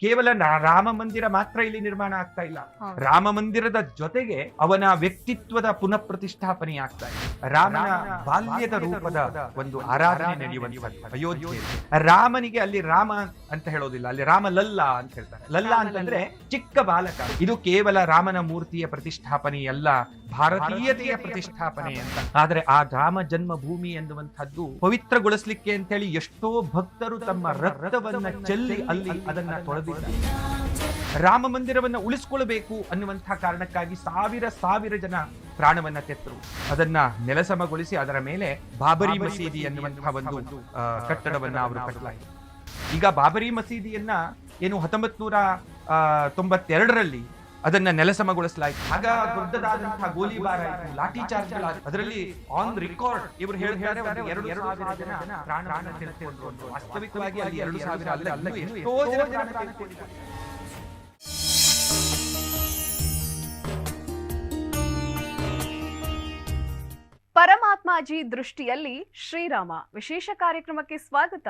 ಕೇವಲ ರಾಮ ಮಂದಿರ ಮಾತ್ರ ಇಲ್ಲಿ ನಿರ್ಮಾಣ ಆಗ್ತಾ ಇಲ್ಲ. ರಾಮ ಮಂದಿರದ ಜೊತೆಗೆ ಅವನ ವ್ಯಕ್ತಿತ್ವದ ಪುನಃ ಪ್ರತಿಷ್ಠಾಪನೆ ಆಗ್ತಾ ಇದೆ. ರಾಮನ ಬಾಲ್ಯದ ರೂಪದ ಒಂದು ಆರಾಧನೆ ನಡೆಯುವಂಥದ್ದು. ಅಯೋಧ್ಯೆ. ರಾಮನಿಗೆ ಅಲ್ಲಿ ರಾಮ ಅಂತ ಹೇಳೋದಿಲ್ಲ. ಅಲ್ಲಿ ರಾಮ ಲಲ್ಲ ಅಂತ ಹೇಳ್ತಾರೆ. ಲಲ್ಲ ಅಂತಂದ್ರೆ ಚಿಕ್ಕ ಬಾಲಕ. ಇದು ಕೇವಲ ರಾಮನ ಮೂರ್ತಿಯ ಪ್ರತಿಷ್ಠಾಪನೆ ಅಲ್ಲ ಭಾರತೀಯತೆಯ ಪ್ರತಿಷ್ಠಾಪನೆ ಅಂತ. ಆದ್ರೆ ಆ ರಾಮ ಜನ್ಮಭೂಮಿ ಎನ್ನುವಂಥದ್ದು ಅಂತ ಅಂತೇಳಿ ಎಷ್ಟೋ ಭಕ್ತರು ತಮ್ಮ ರಕ್ತವನ್ನ ಚೆಲ್ಲಿ ಅಲ್ಲಿ ಅದನ್ನ ತೊಳೆದಿದ್ದಾರೆ. ರಾಮ ಮಂದಿರವನ್ನ ಉಳಿಸ್ಕೊಳ್ಬೇಕು ಅನ್ನುವಂತಹ ಕಾರಣಕ್ಕಾಗಿ ಸಾವಿರ ಸಾವಿರ ಜನ ಪ್ರಾಣವನ್ನ ತೆತ್ತರು. ಅದನ್ನ ನೆಲಸಮಗೊಳಿಸಿ ಅದರ ಮೇಲೆ ಬಾಬರಿ ಮಸೀದಿ ಎನ್ನುವಂತಹ ಒಂದು ಕಟ್ಟಡವನ್ನ ಅವರು ಕಟ್ಟಲಾಯಿತು ಈಗ ಬಾಬರಿ ಮಸೀದಿಯನ್ನ ಏನು ಹತ್ತೊಂಬತ್ ನೂರ ತೊಂಬತ್ತೆರಡರಲ್ಲಿ ಅದನ್ನ ನೆಲಸಮಗೊಳಿಸಲಾಯಿತು. ಆಗ ದೊಡ್ಡದಾದಂತಹ ಗೋಲಿಬಾರ್ ಆಯಿತು, ಲಾಠಿ ಚಾರ್ಜ್ ಅದರಲ್ಲಿ ಆನ್ ರೆಕಾರ್ಡ್ ಇವರು ಹೇಳ್ತಾರೆ ಎರಡು ಎರಡು ಸಾವಿರ ಜನ ಪ್ರಾಣ ತೆಗೆದುಕೊಂಡ್ರು ವಾಸ್ತವಿಕವಾಗಿ ಅಲ್ಲಿ ಎರಡು ಸಾವಿರ ಅಲ್ಲ ಅಲ್ಲ ಎಷ್ಟೋ ಜನ. ಪರಮಾತ್ಮಾಜಿ ದೃಷ್ಟಿಯಲ್ಲಿ ಶ್ರೀರಾಮ. ವಿಶೇಷ ಕಾರ್ಯಕ್ರಮಕ್ಕೆ ಸ್ವಾಗತ.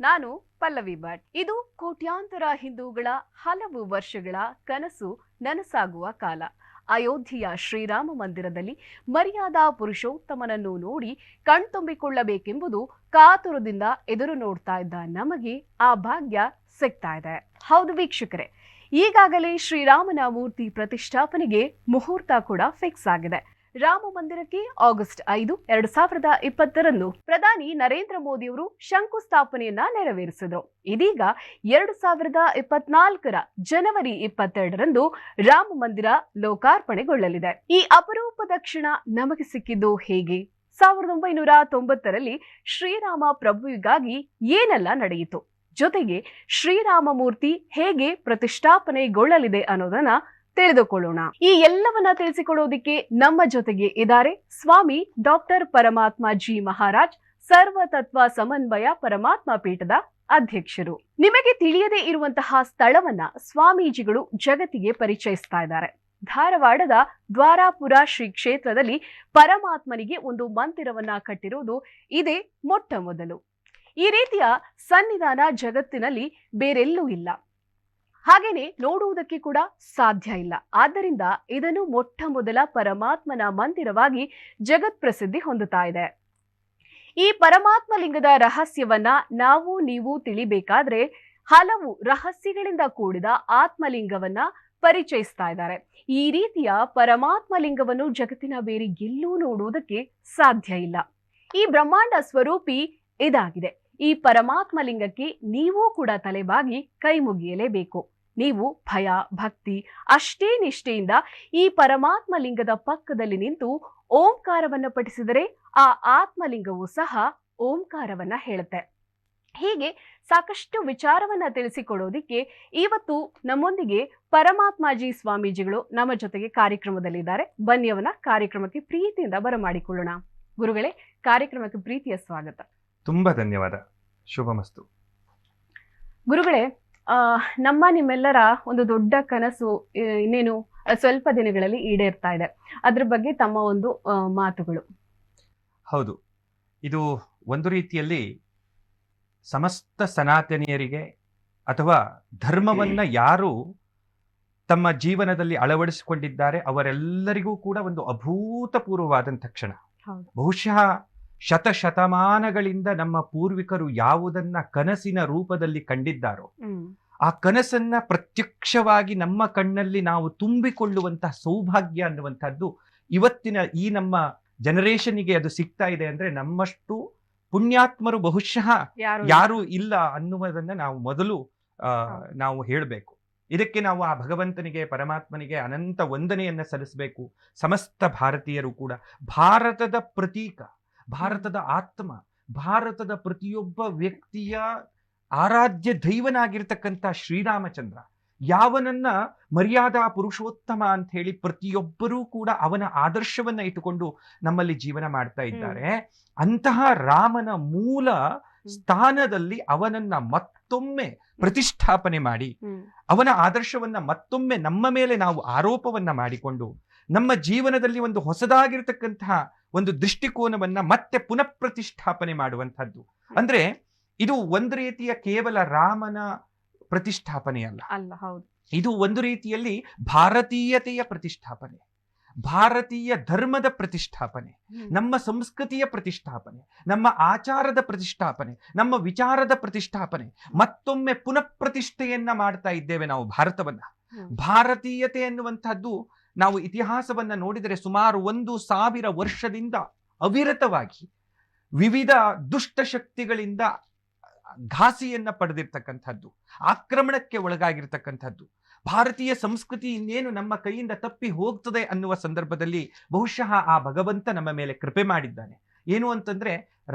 ನಾನು ಪಲ್ಲವಿ ಭಟ್. ಇದು ಕೋಟ್ಯಾಂತರ ಹಿಂದೂಗಳ ಹಲವು ವರ್ಷಗಳ ಕನಸು. ನನಸಾಗುವ ಕಾಲ. ಅಯೋಧ್ಯೆಯ ಶ್ರೀರಾಮ ಮಂದಿರದಲ್ಲಿ ಮರ್ಯಾದಾ ಪುರುಷೋತ್ತಮನನ್ನು ನೋಡಿ ಕಣ್ತುಂಬಿಕೊಳ್ಳಬೇಕೆಂಬುದು ಕಾತುರದಿಂದ ಎದುರು ನೋಡ್ತಾ ಇದ್ದ ನಮಗೆ ಆ ಭಾಗ್ಯ ಸಿಗ್ತಾ ಇದೆ. ಹೌದು ವೀಕ್ಷಕರೇ, ಈಗಾಗಲೇ ಶ್ರೀರಾಮನ ಮೂರ್ತಿ ಪ್ರತಿಷ್ಠಾಪನೆಗೆ ಮುಹೂರ್ತ ಕೂಡ ಫಿಕ್ಸ್ ಆಗಿದೆ. ರಾಮ ಮಂದಿರಕ್ಕೆ ಆಗಸ್ಟ್ ಐದು, ಎರಡ್ ಸಾವಿರದ ಇಪ್ಪತ್ತರಂದು ಪ್ರಧಾನಿ ನರೇಂದ್ರ ಮೋದಿಯವರು ಶಂಕುಸ್ಥಾಪನೆಯನ್ನ ನೆರವೇರಿಸಿದರು. ಇದೀಗ ಎರಡು ಸಾವಿರದ ಇಪ್ಪತ್ನಾಲ್ಕರ ಜನವರಿ ಇಪ್ಪತ್ತೆರಡರಂದು ರಾಮ ಮಂದಿರ ಲೋಕಾರ್ಪಣೆಗೊಳ್ಳಲಿದೆ. ಈ ಅಪರೂಪದ ಕ್ಷಣ ನಮಗೆ ಸಿಕ್ಕಿದ್ದು ಹೇಗೆ? ಸಾವಿರದ ಒಂಬೈನೂರ ತೊಂಬತ್ತರಲ್ಲಿ ಶ್ರೀರಾಮ ಪ್ರಭುವಿಗಾಗಿ ಏನೆಲ್ಲ ನಡೆಯಿತು? ಜೊತೆಗೆ ಶ್ರೀರಾಮ ಮೂರ್ತಿ ಹೇಗೆ ಪ್ರತಿಷ್ಠಾಪನೆಗೊಳ್ಳಲಿದೆ ಅನ್ನೋದನ್ನ ತಿಳಿದುಕೊಳ್ಳೋಣ. ಈ ಎಲ್ಲವನ್ನ ತಿಳಿಸಿಕೊಡೋದಿಕ್ಕೆ ನಮ್ಮ ಜೊತೆಗೆ ಇದ್ದಾರೆ ಸ್ವಾಮಿ ಡಾಕ್ಟರ್ ಪರಮಾತ್ಮ ಜಿ ಮಹಾರಾಜ್, ಸರ್ವತತ್ವ ಸಮನ್ವಯ ಪರಮಾತ್ಮ ಪೀಠದ ಅಧ್ಯಕ್ಷರು. ನಿಮಗೆ ತಿಳಿಯದೇ ಇರುವಂತಹ ಸ್ಥಳವನ್ನ ಸ್ವಾಮೀಜಿಗಳು ಜಗತ್ತಿಗೆ ಪರಿಚಯಿಸ್ತಾ ಇದ್ದಾರೆ. ಧಾರವಾಡದ ದ್ವಾರಾಪುರ ಶ್ರೀ ಕ್ಷೇತ್ರದಲ್ಲಿ ಪರಮಾತ್ಮನಿಗೆ ಒಂದು ಮಂದಿರವನ್ನ ಕಟ್ಟಿರುವುದು ಇದೇ ಮೊಟ್ಟ ಮೊದಲು ಈ ರೀತಿಯ ಸನ್ನಿಧಾನ ಜಗತ್ತಿನಲ್ಲಿ ಬೇರೆಲ್ಲೂ ಇಲ್ಲ. ಹಾಗೇನೆ ನೋಡುವುದಕ್ಕೆ ಕೂಡ ಸಾಧ್ಯ ಇಲ್ಲ. ಆದ್ದರಿಂದ ಇದನ್ನು ಮೊಟ್ಟ ಮೊದಲ ಪರಮಾತ್ಮನ ಮಂದಿರವಾಗಿ ಜಗತ್ ಪ್ರಸಿದ್ಧಿ ಹೊಂದುತ್ತಾ ಇದೆ. ಈ ಪರಮಾತ್ಮ ಲಿಂಗದ ರಹಸ್ಯವನ್ನ ನಾವು ನೀವು ತಿಳಿಬೇಕಾದ್ರೆ ಹಲವು ರಹಸ್ಯಗಳಿಂದ ಕೂಡಿದ ಆತ್ಮಲಿಂಗವನ್ನ ಪರಿಚಯಿಸ್ತಾ ಇದ್ದಾರೆ. ಈ ರೀತಿಯ ಪರಮಾತ್ಮ ಲಿಂಗವನ್ನು ಜಗತ್ತಿನ ಬೇರೆ ಎಲ್ಲೂ ನೋಡುವುದಕ್ಕೆ ಸಾಧ್ಯ ಇಲ್ಲ. ಈ ಬ್ರಹ್ಮಾಂಡ ಸ್ವರೂಪಿ ಇದಾಗಿದೆ. ಈ ಪರಮಾತ್ಮ ಲಿಂಗಕ್ಕೆ ನೀವೂ ಕೂಡ ತಲೆಬಾಗಿ ಕೈ ಮುಗಿಯಲೇಬೇಕು. ನೀವು ಭಯ, ಭಕ್ತಿ ಅಷ್ಟೇ ನಿಷ್ಠೆಯಿಂದ ಈ ಪರಮಾತ್ಮ ಲಿಂಗದ ಪಕ್ಕದಲ್ಲಿ ನಿಂತು ಓಂಕಾರವನ್ನು ಪಠಿಸಿದರೆ ಆ ಆತ್ಮಲಿಂಗವು ಸಹ ಓಂಕಾರವನ್ನ ಹೇಳುತ್ತೆ. ಹೀಗೆ ಸಾಕಷ್ಟು ವಿಚಾರವನ್ನ ತಿಳಿಸಿಕೊಡೋದಿಕ್ಕೆ ಇವತ್ತು ನಮ್ಮೊಂದಿಗೆ ಪರಮಾತ್ಮಾಜಿ ಸ್ವಾಮೀಜಿಗಳು ನಮ್ಮ ಜೊತೆಗೆ ಕಾರ್ಯಕ್ರಮದಲ್ಲಿದ್ದಾರೆ. ಬನ್ನಿ ಅವನ ಕಾರ್ಯಕ್ರಮಕ್ಕೆ ಪ್ರೀತಿಯಿಂದ ಬರಮಾಡಿಕೊಳ್ಳೋಣ. ಗುರುಗಳೇ, ಕಾರ್ಯಕ್ರಮಕ್ಕೆ ಪ್ರೀತಿಯ ಸ್ವಾಗತ. ತುಂಬಾ ಧನ್ಯವಾದ. ಶುಭಮಸ್ತು. ಗುರುಗಳೇ ನಮ್ಮ ನಿಮ್ಮೆಲ್ಲರ ಒಂದು ದೊಡ್ಡ ಕನಸು ಇನ್ನೇನು ಸ್ವಲ್ಪ ದಿನಗಳಲ್ಲಿ ಈಡೇರ್ತಾ ಇದೆ. ಅದ್ರ ಬಗ್ಗೆ ತಮ್ಮ ಒಂದು ಮಾತುಗಳು. ಹೌದು. ಇದು ಒಂದು ರೀತಿಯಲ್ಲಿ ಸಮಸ್ತ ಸನಾತನಿಯರಿಗೆ ಅಥವಾ ಧರ್ಮವನ್ನ ಯಾರು ತಮ್ಮ ಜೀವನದಲ್ಲಿ ಅಳವಡಿಸಿಕೊಂಡಿದ್ದಾರೆ ಅವರೆಲ್ಲರಿಗೂ ಕೂಡ ಒಂದು ಅಭೂತಪೂರ್ವವಾದಂಥ ಕ್ಷಣ. ಬಹುಶಃ ಶತಶತಮಾನಗಳಿಂದ ನಮ್ಮ ಪೂರ್ವಿಕರು ಯಾವುದನ್ನ ಕನಸಿನ ರೂಪದಲ್ಲಿ ಕಂಡಿದ್ದಾರೋ ಆ ಕನಸನ್ನ ಪ್ರತ್ಯಕ್ಷವಾಗಿ ನಮ್ಮ ಕಣ್ಣಲ್ಲಿ ನಾವು ತುಂಬಿಕೊಳ್ಳುವಂತಹ ಸೌಭಾಗ್ಯ ಅನ್ನುವಂಥದ್ದು ಇವತ್ತಿನ ಈ ನಮ್ಮ ಜನರೇಷನ್ಗೆ ಅದು ಸಿಗ್ತಾ ಇದೆ ಅಂದ್ರೆ ನಮ್ಮಷ್ಟು ಪುಣ್ಯಾತ್ಮರು ಬಹುಶಃ ಯಾರು ಇಲ್ಲ. ಅನ್ನುವುದನ್ನ ನಾವು ಮೊದಲು ನಾವು ಹೇಳಬೇಕು. ಇದಕ್ಕೆ ನಾವು ಆ ಭಗವಂತನಿಗೆ ಪರಮಾತ್ಮನಿಗೆ ಅನಂತ ವಂದನೆಯನ್ನ ಸಲ್ಲಿಸಬೇಕು. ಸಮಸ್ತ ಭಾರತೀಯರು ಕೂಡ. ಭಾರತದ ಪ್ರತೀಕ ಭಾರತದ ಆತ್ಮ ಭಾರತದ ಪ್ರತಿಯೊಬ್ಬ ವ್ಯಕ್ತಿಯ ಆರಾಧ್ಯ ದೈವನಾಗಿರ್ತಕ್ಕಂಥ ಶ್ರೀರಾಮಚಂದ್ರ ಯಾವನನ್ನ ಮರ್ಯಾದಾ ಪುರುಷೋತ್ತಮ ಅಂತ ಹೇಳಿ ಪ್ರತಿಯೊಬ್ಬರೂ ಕೂಡ ಅವನ ಆದರ್ಶವನ್ನ ಇಟ್ಟುಕೊಂಡು ನಮ್ಮಲ್ಲಿ ಜೀವನ ಮಾಡ್ತಾ ಇದ್ದಾರೆ. ಅಂತಹ ರಾಮನ ಮೂಲ ಸ್ಥಾನದಲ್ಲಿ ಅವನನ್ನ ಮತ್ತೊಮ್ಮೆ ಪ್ರತಿಷ್ಠಾಪನೆ ಮಾಡಿ ಅವನ ಆದರ್ಶವನ್ನ ಮತ್ತೊಮ್ಮೆ ನಮ್ಮ ಮೇಲೆ ನಾವು ಆರೋಪವನ್ನ ಮಾಡಿಕೊಂಡು ನಮ್ಮ ಜೀವನದಲ್ಲಿ ಒಂದು ಹೊಸದಾಗಿರ್ತಕ್ಕಂತಹ ಒಂದು ದೃಷ್ಟಿಕೋನವನ್ನ ಮತ್ತೆ ಪುನಃ ಪ್ರತಿಷ್ಠಾಪನೆ ಮಾಡುವಂತಹದ್ದು ಅಂದ್ರೆ ಇದು ಒಂದು ರೀತಿಯ ಕೇವಲ ರಾಮನ ಪ್ರತಿಷ್ಠಾಪನೆ ಅಲ್ಲ. ಹೌದು. ಇದು ಒಂದು ರೀತಿಯಲ್ಲಿ ಭಾರತೀಯತೆಯ ಪ್ರತಿಷ್ಠಾಪನೆ ಭಾರತೀಯ ಧರ್ಮದ ಪ್ರತಿಷ್ಠಾಪನೆ ನಮ್ಮ ಸಂಸ್ಕೃತಿಯ ಪ್ರತಿಷ್ಠಾಪನೆ ನಮ್ಮ ಆಚಾರದ ಪ್ರತಿಷ್ಠಾಪನೆ ನಮ್ಮ ವಿಚಾರದ ಪ್ರತಿಷ್ಠಾಪನೆ ಮತ್ತೊಮ್ಮೆ ಪುನಃ ಪ್ರತಿಷ್ಠೆಯನ್ನ ಮಾಡ್ತಾ ಇದ್ದೇವೆ ನಾವು ಭಾರತವನ್ನ. ಭಾರತೀಯತೆ ಎನ್ನುವಂತಹದ್ದು ನಾವು ಇತಿಹಾಸವನ್ನ ನೋಡಿದರೆ ಸುಮಾರು ಒಂದು ಸಾವಿರ ವರ್ಷದಿಂದ ಅವಿರತವಾಗಿ ವಿವಿಧ ದುಷ್ಟಶಕ್ತಿಗಳಿಂದ ಘಾಸಿಯನ್ನ ಪಡೆದಿರ್ತಕ್ಕಂಥದ್ದು, ಆಕ್ರಮಣಕ್ಕೆ ಒಳಗಾಗಿರ್ತಕ್ಕಂಥದ್ದು, ಭಾರತೀಯ ಸಂಸ್ಕೃತಿ ಇನ್ನೇನು ನಮ್ಮ ಕೈಯಿಂದ ತಪ್ಪಿ ಹೋಗ್ತದೆ ಅನ್ನುವ ಸಂದರ್ಭದಲ್ಲಿ ಬಹುಶಃ ಆ ಭಗವಂತ ನಮ್ಮ ಮೇಲೆ ಕೃಪೆ ಮಾಡಿದ್ದಾನೆ. ಏನು ಅಂತಂದ್ರೆ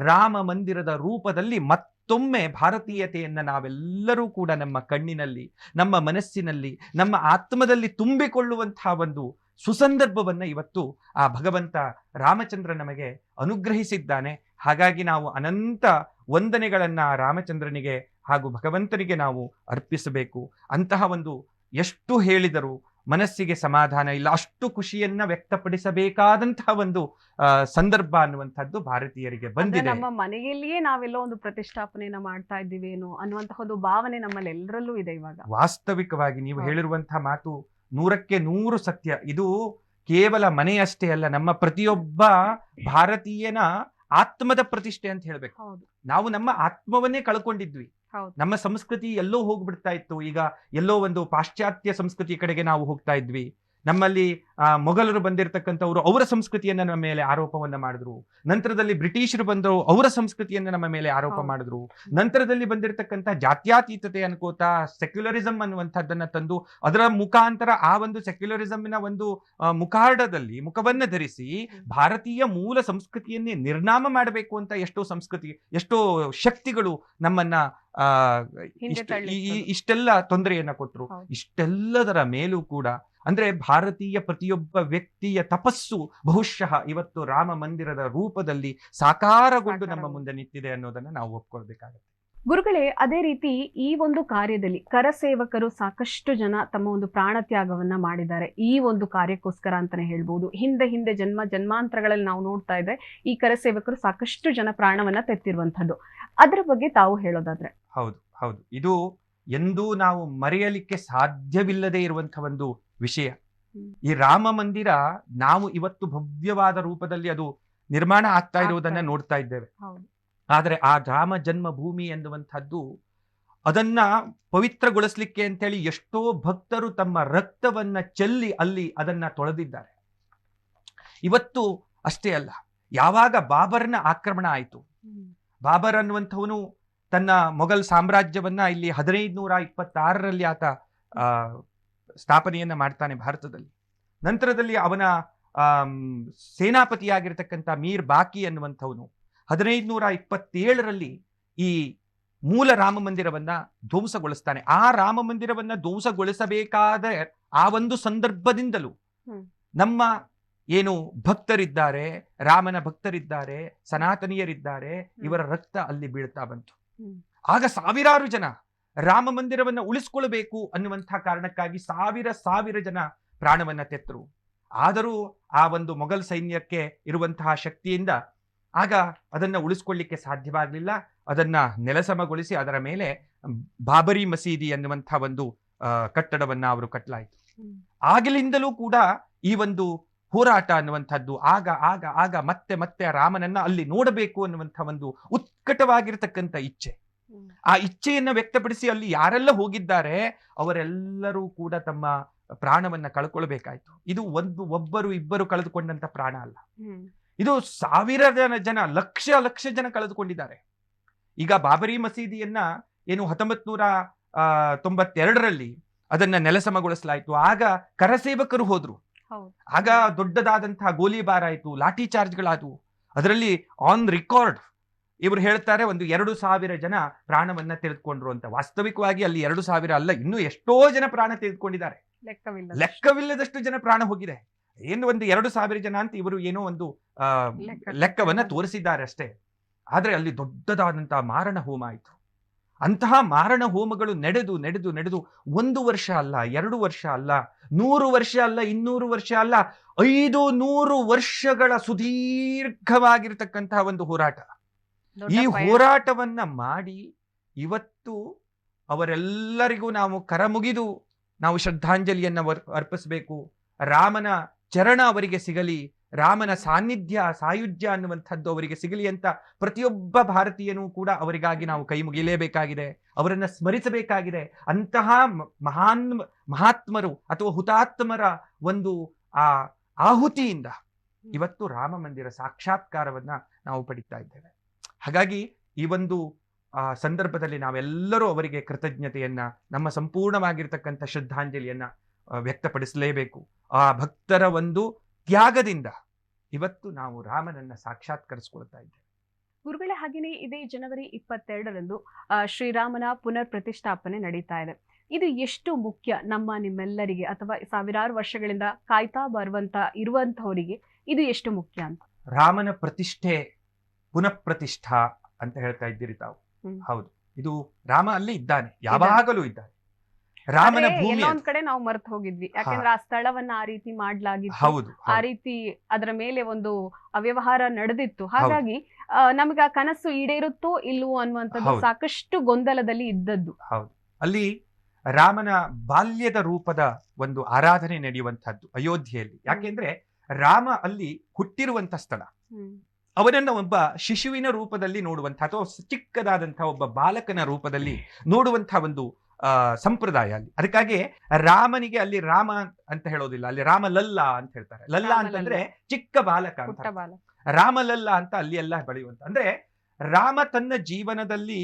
ರಾಮ ಮಂದಿರದ ರೂಪದಲ್ಲಿ ಮತ್ತೊಮ್ಮೆ ಭಾರತೀಯತೆಯನ್ನ ನಾವೆಲ್ಲರೂ ಕೂಡ ನಮ್ಮ ಕಣ್ಣಿನಲ್ಲಿ, ನಮ್ಮ ಮನಸ್ಸಿನಲ್ಲಿ, ನಮ್ಮ ಆತ್ಮದಲ್ಲಿ ತುಂಬಿಕೊಳ್ಳುವಂತಹ ಒಂದು ಸುಸಂದರ್ಭವನ್ನ ಇವತ್ತು ಆ ಭಗವಂತ ರಾಮಚಂದ್ರ ನಮಗೆ ಅನುಗ್ರಹಿಸಿದ್ದಾನೆ. ಹಾಗಾಗಿ ನಾವು ಅನಂತ ವಂದನೆಗಳನ್ನ ರಾಮಚಂದ್ರನಿಗೆ ಹಾಗೂ ಭಗವಂತನಿಗೆ ನಾವು ಅರ್ಪಿಸಬೇಕು. ಅಂತಹ ಒಂದು ಎಷ್ಟು ಹೇಳಿದರೂ ಮನಸ್ಸಿಗೆ ಸಮಾಧಾನ ಇಲ್ಲ. ಅಷ್ಟು ಖುಷಿಯನ್ನ ವ್ಯಕ್ತಪಡಿಸಬೇಕಾದಂತಹ ಒಂದು ಸಂದರ್ಭ ಅನ್ನುವಂಥದ್ದು ಭಾರತೀಯರಿಗೆ ಬಂದಿದೆ. ನಮ್ಮ ಮನೆಯಲ್ಲಿಯೇ ನಾವೆಲ್ಲೋ ಒಂದು ಪ್ರತಿಷ್ಠಾಪನೆಯನ್ನ ಮಾಡ್ತಾ ಇದ್ದೀವೇನೋ ಅನ್ನುವಂತಹ ಒಂದು ಭಾವನೆ ನಮ್ಮಲ್ಲಿ ಎಲ್ಲರಲ್ಲೂ ಇದೆ ಇವಾಗ. ವಾಸ್ತವಿಕವಾಗಿ ನೀವು. ಹೇಳಿರುವಂತಹ ಮಾತು ನೂರಕ್ಕೆ ನೂರು ಸತ್ಯ. ಇದು ಕೇವಲ ಮನೆಯಷ್ಟೇ ಅಲ್ಲ ನಮ್ಮ ಪ್ರತಿಯೊಬ್ಬ ಭಾರತೀಯನ ಆತ್ಮದ ಪ್ರತಿಷ್ಠೆ ಅಂತ ಹೇಳ್ಬೇಕು. ನಾವು ನಮ್ಮ ಆತ್ಮವನ್ನೇ ಕಳ್ಕೊಂಡಿದ್ವಿ. ನಮ್ಮ ಸಂಸ್ಕೃತಿ ಎಲ್ಲೋ ಹೋಗ್ಬಿಡ್ತಾ ಇತ್ತು. ಈಗ ಎಲ್ಲೋ ಒಂದು ಪಾಶ್ಚಾತ್ಯ ಸಂಸ್ಕೃತಿ ಕಡೆಗೆ ನಾವು ಹೋಗ್ತಾ ಇದ್ವಿ. ನಮ್ಮಲ್ಲಿ ಆ, ಮೊಘಲರು ಬಂದಿರತಕ್ಕಂಥವ್ರು ಅವರ ಸಂಸ್ಕೃತಿಯನ್ನ ನಮ್ಮ ಮೇಲೆ ಆರೋಪವನ್ನ ಮಾಡಿದ್ರು. ನಂತರದಲ್ಲಿ ಬ್ರಿಟಿಷರು ಬಂದರು ಅವರ ಸಂಸ್ಕೃತಿಯನ್ನ ನಮ್ಮ ಮೇಲೆ ಆರೋಪ ಮಾಡಿದ್ರು. ನಂತರದಲ್ಲಿ ಬಂದಿರತಕ್ಕಂಥ ಜಾತ್ಯಾತೀತತೆ ಅನ್ಕೋತಾ ಸೆಕ್ಯುಲರಿಸಂ ಅನ್ನುವಂಥದ್ದನ್ನ ತಂದು ಅದರ ಮುಖಾಂತರ ಆ ಒಂದು ಸೆಕ್ಯುಲರಿಸಂನ ಒಂದು ಮುಖಾರ್ಡದಲ್ಲಿ ಮುಖವನ್ನ ಧರಿಸಿ ಭಾರತೀಯ ಮೂಲ ಸಂಸ್ಕೃತಿಯನ್ನೇ ನಿರ್ನಾಮ ಮಾಡಬೇಕು ಅಂತ ಎಷ್ಟೋ ಸಂಸ್ಕೃತಿ ಎಷ್ಟೋ ಶಕ್ತಿಗಳು ನಮ್ಮನ್ನ ಇಷ್ಟೆಲ್ಲ ತೊಂದರೆಯನ್ನ ಕೊಟ್ಟರು. ಇಷ್ಟೆಲ್ಲದರ ಮೇಲೂ ಕೂಡ ಅಂದ್ರೆ ಭಾರತೀಯ ಪ್ರತಿಯೊಬ್ಬ ವ್ಯಕ್ತಿಯ ತಪಸ್ಸು ಬಹುಶಃ ಇವತ್ತು ರಾಮ ಮಂದಿರದ ರೂಪದಲ್ಲಿ ಸಾಕಾರಗೊಂಡು ನಮ್ಮ ಮುಂದೆ ನಿಂತಿದೆ ಅನ್ನೋದನ್ನ ನಾವು ಒಪ್ಕೊಳ್ಬೇಕಾಗುತ್ತೆ. ಗುರುಗಳೇ ಅದೇ ರೀತಿ ಈ ಒಂದು ಕಾರ್ಯದಲ್ಲಿ ಕರಸೇವಕರು ಸಾಕಷ್ಟು ಜನ ತಮ್ಮ ಒಂದು ಪ್ರಾಣ ತ್ಯಾಗವನ್ನ ಮಾಡಿದ್ದಾರೆ. ಈ ಒಂದು ಕಾರ್ಯಕ್ಕೋಸ್ಕರ ಅಂತಾನೆ ಹೇಳ್ಬೋದು. ಹಿಂದೆ ಹಿಂದೆ ಜನ್ಮ ಜನ್ಮಾಂತರಗಳಲ್ಲಿ ನಾವು ನೋಡ್ತಾ ಇದ್ರೆ ಈ ಕರಸೇವಕರು ಸಾಕಷ್ಟು ಜನ ಪ್ರಾಣವನ್ನ ತೆತ್ತಿರುವಂತದ್ದು ಅದರ ಬಗ್ಗೆ ತಾವು ಹೇಳೋದಾದ್ರೆ. ಹೌದು ಹೌದು. ಇದು ಎಂದೂ ನಾವು ಮರೆಯಲಿಕ್ಕೆ ಸಾಧ್ಯವಿಲ್ಲದೆ ಇರುವಂತಹ ಒಂದು ವಿಷಯ. ಈ ರಾಮ ಮಂದಿರ ನಾವು ಇವತ್ತು ಭವ್ಯವಾದ ರೂಪದಲ್ಲಿ ಅದು ನಿರ್ಮಾಣ ಆಗ್ತಾ ಇರುವುದನ್ನ ನೋಡ್ತಾ ಇದ್ದೇವೆ. ಆದರೆ ಆ ರಾಮ ಜನ್ಮಭೂಮಿ ಎನ್ನುವಂಥದ್ದು ಅದನ್ನ ಪವಿತ್ರಗೊಳಿಸ್ಲಿಕ್ಕೆ ಅಂತೇಳಿ ಎಷ್ಟೋ ಭಕ್ತರು ತಮ್ಮ ರಕ್ತವನ್ನ ಚೆಲ್ಲಿ ಅಲ್ಲಿ ಅದನ್ನ ತೊಳೆದಿದ್ದಾರೆ. ಇವತ್ತು ಅಷ್ಟೇ ಅಲ್ಲ ಯಾವಾಗ ಬಾಬರ್ನ ಆಕ್ರಮಣ ಆಯಿತು. ಬಾಬರ್ ಅನ್ನುವಂಥವನು ತನ್ನ ಮೊಘಲ್ ಸಾಮ್ರಾಜ್ಯವನ್ನ ಇಲ್ಲಿ ಹದಿನೈದು ನೂರ ಇಪ್ಪತ್ತಾರರಲ್ಲಿ ಆತ ಸ್ಥಾಪನೆಯನ್ನ ಮಾಡ್ತಾನೆ ಭಾರತದಲ್ಲಿ. ನಂತರದಲ್ಲಿ ಅವನ ಸೇನಾಪತಿಯಾಗಿರ್ತಕ್ಕಂಥ ಮೀರ್ ಬಾಕಿ ಅನ್ನುವಂಥವನು ಹದಿನೈದು ನೂರ ಇಪ್ಪತ್ತೇಳರಲ್ಲಿ ಈ ಮೂಲ ರಾಮ ಮಂದಿರವನ್ನ ಧ್ವಂಸಗೊಳಿಸ್ತಾನೆ. ಆ ರಾಮ ಮಂದಿರವನ್ನ ಧ್ವಂಸಗೊಳಿಸಬೇಕಾದ ಆ ಒಂದು ಸಂದರ್ಭದಿಂದಲೂ ನಮ್ಮ ಏನು ಭಕ್ತರಿದ್ದಾರೆ ರಾಮನ ಭಕ್ತರಿದ್ದಾರೆ ಸನಾತನೀಯರಿದ್ದಾರೆ ಇವರ ರಕ್ತ ಅಲ್ಲಿ ಬೀಳ್ತಾ ಬಂತು. ಆಗ ಸಾವಿರಾರು ಜನ ರಾಮ ಮಂದಿರವನ್ನ ಉಳಿಸ್ಕೊಳ್ಬೇಕು ಅನ್ನುವಂಥ ಕಾರಣಕ್ಕಾಗಿ ಸಾವಿರ ಸಾವಿರ ಜನ ಪ್ರಾಣವನ್ನ ತೆತ್ತರು ಆದರೂ ಆ ಒಂದು ಮೊಘಲ್ ಸೈನ್ಯಕ್ಕೆ ಇರುವಂತಹ ಶಕ್ತಿಯಿಂದ ಆಗ ಅದನ್ನ ಉಳಿಸ್ಕೊಳ್ಳಿಕ್ಕೆ ಸಾಧ್ಯವಾಗಲಿಲ್ಲ ಅದನ್ನ ನೆಲಸಮಗೊಳಿಸಿ ಅದರ ಮೇಲೆ ಬಾಬರಿ ಮಸೀದಿ ಅನ್ನುವಂತಹ ಒಂದು ಕಟ್ಟಡವನ್ನು ಕಟ್ಟಡವನ್ನ ಅವರು ಕಟ್ಟಲಾಯಿತು. ಆಗಲಿಂದಲೂ ಕೂಡ ಈ ಒಂದು ಹೋರಾಟ ಅನ್ನುವಂಥದ್ದು ಆಗ ಆಗ ಆಗ ಮತ್ತೆ ಮತ್ತೆ ರಾಮನನ್ನ ಅಲ್ಲಿ ನೋಡಬೇಕು ಅನ್ನುವಂಥ ಒಂದು ಉತ್ಕಟವಾಗಿರತಕ್ಕಂಥ ಇಚ್ಛೆ. ಆ ಇಚ್ಛೆಯನ್ನ ವ್ಯಕ್ತಪಡಿಸಿ ಅಲ್ಲಿ ಯಾರೆಲ್ಲ ಹೋಗಿದ್ದಾರೆ ಅವರೆಲ್ಲರೂ ಕೂಡ ತಮ್ಮ ಪ್ರಾಣವನ್ನ ಕಳ್ಕೊಳ್ಬೇಕಾಯ್ತು. ಇದು ಒಂದು ಒಬ್ಬರು ಇಬ್ಬರು ಕಳೆದುಕೊಂಡಂತ ಪ್ರಾಣ ಅಲ್ಲ. ಇದು ಸಾವಿರ ಜನ ಜನ ಲಕ್ಷ ಲಕ್ಷ ಜನ ಕಳೆದುಕೊಂಡಿದ್ದಾರೆ. ಈಗ ಬಾಬರಿ ಮಸೀದಿಯನ್ನ ಏನು ಹತ್ತೊಂಬತ್ ನೂರ ತೊಂಬತ್ತೆರಡರಲ್ಲಿ ಅದನ್ನ ನೆಲಸಮಗೊಳಿಸಲಾಯಿತು. ಆಗ ಕರಸೇವಕರು ಹೋದ್ರು. ಹೌದು. ಆಗ ದೊಡ್ಡದಾದಂತಹ ಗೋಲಿಬಾರ್ ಆಯಿತು ಲಾಠಿ ಚಾರ್ಜ್ಗಳಾದವು. ಅದರಲ್ಲಿ ಆನ್ ರೆಕಾರ್ಡ್ ಇವರು ಹೇಳ್ತಾರೆ ಒಂದು ಎರಡು ಸಾವಿರ ಜನ ಪ್ರಾಣವನ್ನ ತೆಗೆದುಕೊಂಡ್ರು ಅಂತ. ವಾಸ್ತವಿಕವಾಗಿ ಅಲ್ಲಿ ಎರಡು ಸಾವಿರ ಅಲ್ಲ ಇನ್ನೂ ಎಷ್ಟೋ ಜನ ಪ್ರಾಣ ತೆಗೆದುಕೊಂಡಿದ್ದಾರೆ. ಲೆಕ್ಕವಿಲ್ಲ ಲೆಕ್ಕವಿಲ್ಲದಷ್ಟು ಜನ ಪ್ರಾಣ ಹೋಗಿದೆ. ಏನು ಒಂದು ಎರಡು ಸಾವಿರ ಜನ ಅಂತ ಇವರು ಏನೋ ಒಂದು ಲೆಕ್ಕವನ್ನ ತೋರಿಸಿದ್ದಾರೆ ಅಷ್ಟೇ. ಆದ್ರೆ ಅಲ್ಲಿ ದೊಡ್ಡದಾದಂತಹ ಮಾರಣ ಹೋಮ ಆಯಿತು. ಅಂತಹ ಮಾರಣ ಹೋಮಗಳು ನಡೆದು ನಡೆದು ನಡೆದು ಒಂದು ವರ್ಷ ಅಲ್ಲ ಎರಡು ವರ್ಷ ಅಲ್ಲ ನೂರು ವರ್ಷ ಅಲ್ಲ ಇನ್ನೂರು ವರ್ಷ ಅಲ್ಲ ಐದು ನೂರು ವರ್ಷಗಳ ಸುದೀರ್ಘವಾಗಿರ್ತಕ್ಕಂತಹ ಒಂದು ಹೋರಾಟ. ಈ ಹೋರಾಟವನ್ನ ಮಾಡಿ ಇವತ್ತು ಅವರೆಲ್ಲರಿಗೂ ನಾವು ಕರಮುಗಿದು ನಾವು ಶ್ರದ್ಧಾಂಜಲಿಯನ್ನ ಅರ್ಪಿಸಬೇಕು. ರಾಮನ ಚರಣ ಅವರಿಗೆ ಸಿಗಲಿ ರಾಮನ ಸಾನ್ನಿಧ್ಯ ಸಾಯುಜ್ಯ ಅನ್ನುವಂಥದ್ದು ಅವರಿಗೆ ಸಿಗಲಿ ಅಂತ ಪ್ರತಿಯೊಬ್ಬ ಭಾರತೀಯನೂ ಕೂಡ ಅವರಿಗಾಗಿ ನಾವು ಕೈ ಮುಗಿಲೇಬೇಕಾಗಿದೆ. ಅವರನ್ನ ಸ್ಮರಿಸಬೇಕಾಗಿದೆ. ಅಂತಹ ಮಹಾನ್ ಮಹಾತ್ಮರು ಅಥವಾ ಹುತಾತ್ಮರ ಒಂದು ಆ ಆಹುತಿಯಿಂದ ಇವತ್ತು ರಾಮ ಮಂದಿರ ಸಾಕ್ಷಾತ್ಕಾರವನ್ನ ನಾವು ಪಡಿತಾ ಇದ್ದೇವೆ. ಹಾಗಾಗಿ ಈ ಒಂದು ಆ, ಸಂದರ್ಭದಲ್ಲಿ ನಾವೆಲ್ಲರೂ ಅವರಿಗೆ ಕೃತಜ್ಞತೆಯನ್ನ ನಮ್ಮ ಸಂಪೂರ್ಣವಾಗಿರ್ತಕ್ಕಂಥ ಶ್ರದ್ಧಾಂಜಲಿಯನ್ನ ವ್ಯಕ್ತಪಡಿಸಲೇಬೇಕು. ಆ ಭಕ್ತರ ಒಂದು ತ್ಯಾಗದಿಂದ ಇವತ್ತು ನಾವು ರಾಮನನ್ನ ಸಾಕ್ಷಾತ್ಕರಿಸ್ಕೊಳ್ತಾ ಇದ್ದೇವೆ. ಗುರುಗಳೇ ಹಾಗೆಯೇ ಇದೇ ಜನವರಿ ಇಪ್ಪತ್ತೆರಡರಂದು ಆ, ಶ್ರೀರಾಮನ ಪುನರ್ ಪ್ರತಿಷ್ಠಾಪನೆ ನಡೀತಾ ಇದೆ. ಇದು ಎಷ್ಟು ಮುಖ್ಯ ನಮ್ಮ ನಿಮ್ಮೆಲ್ಲರಿಗೆ ಅಥವಾ ಸಾವಿರಾರು ವರ್ಷಗಳಿಂದ ಕಾಯ್ತಾ ಬರುವಂತ ಇರುವಂತಹವರಿಗೆ ಇದು ಎಷ್ಟು ಮುಖ್ಯ ಅಂತ? ರಾಮನ ಪ್ರತಿಷ್ಠೆ ಪುನಃ ಪ್ರತಿಷ್ಠಾ ಅಂತ ಹೇಳ್ತಾ ಇದ್ದೀರಿ ತಾವು. ಹೌದು. ಇದು ರಾಮ ಅಲ್ಲಿ ಇದ್ದಾನೆ. ಯಾವಾಗಲೂ ಇದ್ದಾನೆ. ರಾಮನ ಭೂಮಿ ಒಂದ್ ಕಡೆ ನಾವು ಮರ್ತು ಹೋಗಿದ್ವಿ. ಯಾಕಂದ್ರೆ ಆ ಸ್ಥಳವನ್ನ ಆ ರೀತಿ ಮಾಡ್ಲಾಗಿತ್ತು. ಹೌದು ಆ ರೀತಿ ಅದರ ಮೇಲೆ ಒಂದು ಅವ್ಯವಹಾರ ನಡೆದಿತ್ತು. ಹಾಗಾಗಿ ನಮಗೆ ಆ ಕನಸು ಈಡೇರುತ್ತೋ ಇಲ್ವೋ ಅನ್ನುವಂಥದ್ದು. ಸಾಕಷ್ಟು ಗೊಂದಲದಲ್ಲಿ ಇದ್ದದ್ದು. ಹೌದು. ಅಲ್ಲಿ ರಾಮನ ಬಾಲ್ಯದ ರೂಪದ ಒಂದು ಆರಾಧನೆ ನಡೆಯುವಂತಹದ್ದು ಅಯೋಧ್ಯೆಯಲ್ಲಿ. ಯಾಕೆಂದ್ರೆ ರಾಮ ಅಲ್ಲಿ ಹುಟ್ಟಿರುವಂತ ಸ್ಥಳ. ಅವನನ್ನ ಒಬ್ಬ ಶಿಶುವಿನ ರೂಪದಲ್ಲಿ ನೋಡುವಂಥ ಅಥವಾ ಚಿಕ್ಕದಾದಂತಹ ಒಬ್ಬ ಬಾಲಕನ ರೂಪದಲ್ಲಿ ನೋಡುವಂತಹ ಒಂದು ಸಂಪ್ರದಾಯ ಅಲ್ಲಿ. ಅದಕ್ಕಾಗಿ ರಾಮನಿಗೆ ಅಲ್ಲಿ ರಾಮ ಅಂತ ಹೇಳೋದಿಲ್ಲ ಅಲ್ಲಿ ರಾಮ ಲಲ್ಲ ಅಂತ ಹೇಳ್ತಾರೆ. ಲಲ್ಲ ಅಂತಂದ್ರೆ ಚಿಕ್ಕ ಬಾಲಕ ಅಂತ ರಾಮ ಲಲ್ಲಾ ರಾಮಲಲ್ಲ ಅಂತ ಅಲ್ಲಿ ಎಲ್ಲ ಬೆಳೆಯುವಂತ ಅಂದ್ರೆ ರಾಮ ತನ್ನ ಜೀವನದಲ್ಲಿ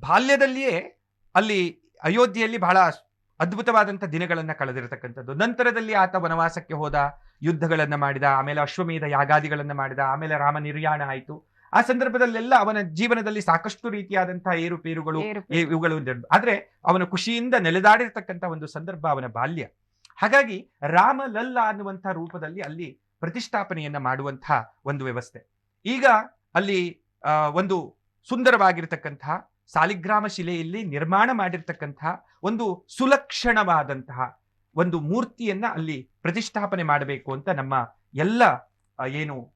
ಬಾಲ್ಯದಲ್ಲಿಯೇ ಅಲ್ಲಿ ಅಯೋಧ್ಯೆಯಲ್ಲಿ ಬಹಳ ಅದ್ಭುತವಾದಂಥ ದಿನಗಳನ್ನ ಕಳೆದಿರತಕ್ಕಂಥದ್ದು. ನಂತರದಲ್ಲಿ ಆತ ವನವಾಸಕ್ಕೆ ಹೋದ ಯುದ್ಧಗಳನ್ನ ಮಾಡಿದ ಆಮೇಲೆ ಅಶ್ವಮೇಧ ಯಾಗಾದಿಗಳನ್ನು ಮಾಡಿದ ಆಮೇಲೆ ರಾಮ ನಿರ್ಯಾಣ ಆಯಿತು. ಆ ಸಂದರ್ಭದಲ್ಲೆಲ್ಲ ಅವನ ಜೀವನದಲ್ಲಿ ಸಾಕಷ್ಟು ರೀತಿಯಾದಂತಹ ಏರುಪೇರುಗಳು ಇವುಗಳು. ಆದ್ರೆ ಅವನ ಖುಷಿಯಿಂದ ನೆಲೆದಾಡಿರ್ತಕ್ಕಂಥ ಒಂದು ಸಂದರ್ಭ ಅವನ ಬಾಲ್ಯ. ಹಾಗಾಗಿ ರಾಮ ಲಲ್ಲ ಅನ್ನುವಂಥ ರೂಪದಲ್ಲಿ ಅಲ್ಲಿ ಪ್ರತಿಷ್ಠಾಪನೆಯನ್ನ ಮಾಡುವಂತಹ ಒಂದು ವ್ಯವಸ್ಥೆ. ಈಗ ಅಲ್ಲಿ ಒಂದು ಸುಂದರವಾಗಿರ್ತಕ್ಕಂತಹ ಸಾಲಿಗ್ರಾಮ ಶಿಲೆಯಲ್ಲಿ ನಿರ್ಮಾಣ ಮಾಡಿರ್ತಕ್ಕಂತಹ ಒಂದು ಸುಲಕ್ಷಣವಾದಂತಹ ಒಂದು ಮೂರ್ತಿಯನ್ನ ಅಲ್ಲಿ ಪ್ರತಿಷ್ಠಾಪನೆ ಮಾಡಬೇಕು ಅಂತ ನಮ್ಮ ಎಲ್ಲ ಏನು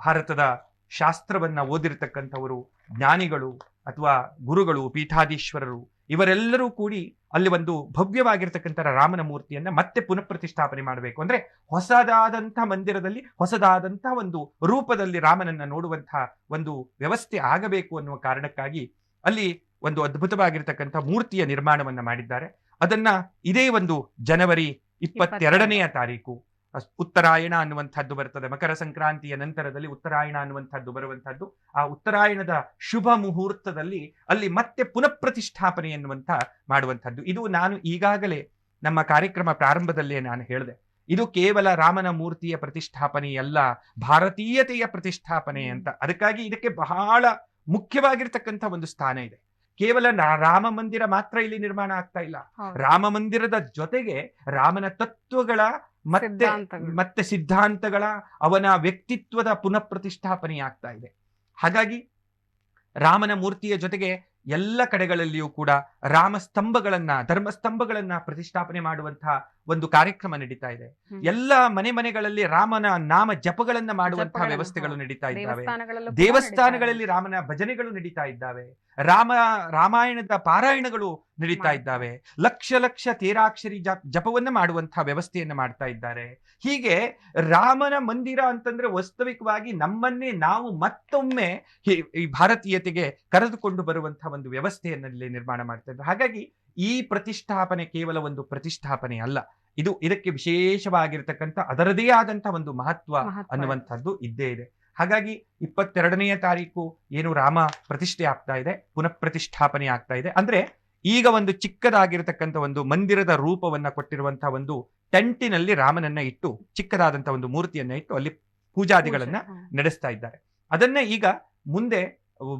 ಭಾರತದ ಶಾಸ್ತ್ರವನ್ನ ಓದಿರ್ತಕ್ಕಂಥವರು, ಜ್ಞಾನಿಗಳು ಅಥವಾ ಗುರುಗಳು, ಪೀಠಾಧೀಶ್ವರರು, ಇವರೆಲ್ಲರೂ ಕೂಡಿ ಅಲ್ಲಿ ಒಂದು ಭವ್ಯವಾಗಿರ್ತಕ್ಕಂಥ ರಾಮನ ಮೂರ್ತಿಯನ್ನ ಮತ್ತೆ ಪುನಃ ಪ್ರತಿಷ್ಠಾಪನೆ ಮಾಡಬೇಕು. ಅಂದ್ರೆ ಹೊಸದಾದಂಥ ಮಂದಿರದಲ್ಲಿ, ಹೊಸದಾದಂಥ ಒಂದು ರೂಪದಲ್ಲಿ ರಾಮನನ್ನ ನೋಡುವಂತಹ ಒಂದು ವ್ಯವಸ್ಥೆ ಆಗಬೇಕು ಅನ್ನುವ ಕಾರಣಕ್ಕಾಗಿ ಅಲ್ಲಿ ಒಂದು ಅದ್ಭುತವಾಗಿರ್ತಕ್ಕಂಥ ಮೂರ್ತಿಯ ನಿರ್ಮಾಣವನ್ನ ಮಾಡಿದ್ದಾರೆ. ಅದನ್ನ ಇದೇ ಒಂದು ಜನವರಿ ಇಪ್ಪತ್ತೆರಡನೆಯ ತಾರೀಕು. ಉತ್ತರಾಯಣ ಅನ್ನುವಂಥದ್ದು ಬರ್ತದೆ ಮಕರ ಸಂಕ್ರಾಂತಿಯ ನಂತರದಲ್ಲಿ ಉತ್ತರಾಯಣ ಅನ್ನುವಂಥದ್ದು ಬರುವಂತಹದ್ದು ಆ ಉತ್ತರಾಯಣದ ಶುಭ ಮುಹೂರ್ತದಲ್ಲಿ ಅಲ್ಲಿ ಮತ್ತೆ ಪುನಃ ಪ್ರತಿಷ್ಠಾಪನೆ ಎನ್ನುವಂತ ಮಾಡುವಂಥದ್ದು. ಇದು ನಾನು ಈಗಾಗಲೇ ನಮ್ಮ ಕಾರ್ಯಕ್ರಮ ಪ್ರಾರಂಭದಲ್ಲೇ ನಾನು ಹೇಳಿದೆ. ಇದು ಕೇವಲ ರಾಮನ ಮೂರ್ತಿಯ ಪ್ರತಿಷ್ಠಾಪನೆಯಲ್ಲ ಭಾರತೀಯತೆಯ ಪ್ರತಿಷ್ಠಾಪನೆ ಅಂತ. ಅದಕ್ಕಾಗಿ ಇದಕ್ಕೆ ಬಹಳ ಮುಖ್ಯವಾಗಿರ್ತಕ್ಕಂಥ ಒಂದು ಸ್ಥಾನ ಇದೆ. ಕೇವಲ ರಾಮ ಮಂದಿರ ಮಾತ್ರ ಇಲ್ಲಿ ನಿರ್ಮಾಣ ಆಗ್ತಾ ಇಲ್ಲ. ರಾಮ ಮಂದಿರದ ಜೊತೆಗೆ ರಾಮನ ತತ್ವಗಳ ಮತ್ತೆ ಮತ್ತೆ ಸಿದ್ಧಾಂತಗಳ ಅವನ ವ್ಯಕ್ತಿತ್ವದ ಪುನಃ ಪ್ರತಿಷ್ಠಾಪನೆ ಆಗ್ತಾ ಇದೆ. ಹಾಗಾಗಿ ರಾಮನ ಮೂರ್ತಿಯ ಜೊತೆಗೆ ಎಲ್ಲ ಕಡೆಗಳಲ್ಲಿಯೂ ಕೂಡ ರಾಮ ಸ್ತಂಭಗಳನ್ನ ಧರ್ಮ ಸ್ತಂಭಗಳನ್ನ ಪ್ರತಿಷ್ಠಾಪನೆ ಮಾಡುವಂತಹ ಒಂದು ಕಾರ್ಯಕ್ರಮ ನಡೀತಾ ಇದೆ. ಎಲ್ಲ ಮನೆ ಮನೆಗಳಲ್ಲಿ ರಾಮನ ನಾಮ ಜಪಗಳನ್ನ ಮಾಡುವಂತಹ ವ್ಯವಸ್ಥೆಗಳು. ನಡೀತಾ ಇದ್ದಾವೆ. ದೇವಸ್ಥಾನಗಳಲ್ಲಿ ರಾಮನ ಭಜನೆಗಳು ನಡೀತಾ ಇದ್ದಾವೆ. ರಾಮ ರಾಮಾಯಣದ ಪಾರಾಯಣಗಳು ನಡೀತಾ ಇದ್ದಾವೆ. ಲಕ್ಷ ಲಕ್ಷ ತೇರಾಕ್ಷರಿ ಜಪ ಜಪವನ್ನ ಮಾಡುವಂತಹ ವ್ಯವಸ್ಥೆಯನ್ನ ಮಾಡ್ತಾ ಇದ್ದಾರೆ. ಹೀಗೆ ರಾಮನ ಮಂದಿರ ಅಂತಂದ್ರೆ ವಾಸ್ತವಿಕವಾಗಿ ನಮ್ಮನ್ನೇ ನಾವು ಮತ್ತೊಮ್ಮೆ ಈ- ಈ ಭಾರತೀಯತೆಗೆ ಕರೆದುಕೊಂಡು ಬರುವಂತಹ ಒಂದು ವ್ಯವಸ್ಥೆಯನ್ನಲ್ಲಿ ನಿರ್ಮಾಣ ಮಾಡ್ತಾ ಇದ್ದಾರೆ. ಹಾಗಾಗಿ ಈ ಪ್ರತಿಷ್ಠಾಪನೆ ಕೇವಲ ಒಂದು ಪ್ರತಿಷ್ಠಾಪನೆ ಅಲ್ಲ. ಇದು ಇದಕ್ಕೆ ವಿಶೇಷವಾಗಿರ್ತಕ್ಕಂಥ ಅದರದೇ ಆದಂತಹ ಒಂದು ಮಹತ್ವ. ಅನ್ನುವಂಥದ್ದು ಇದ್ದೇ ಇದೆ ಹಾಗಾಗಿ ಇಪ್ಪತ್ತೆರಡನೆಯ ತಾರೀಕು ಏನು ರಾಮ ಪ್ರತಿಷ್ಠೆ ಆಗ್ತಾ ಇದೆ ಪುನಃ ಪ್ರತಿಷ್ಠಾಪನೆ ಆಗ್ತಾ ಇದೆ ಅಂದ್ರೆ ಈಗ ಒಂದು ಚಿಕ್ಕದಾಗಿರತಕ್ಕಂಥ ಒಂದು ಮಂದಿರದ ರೂಪವನ್ನ ಕೊಟ್ಟಿರುವಂತಹ ಒಂದು ಟೆಂಟಿನಲ್ಲಿ ರಾಮನನ್ನ ಇಟ್ಟು ಚಿಕ್ಕದಾದಂತ ಒಂದು ಮೂರ್ತಿಯನ್ನ ಇಟ್ಟು ಅಲ್ಲಿ ಪೂಜಾದಿಗಳನ್ನ. ನಡೆಸ್ತಾ ಇದ್ದಾರೆ ಅದನ್ನ ಈಗ ಮುಂದೆ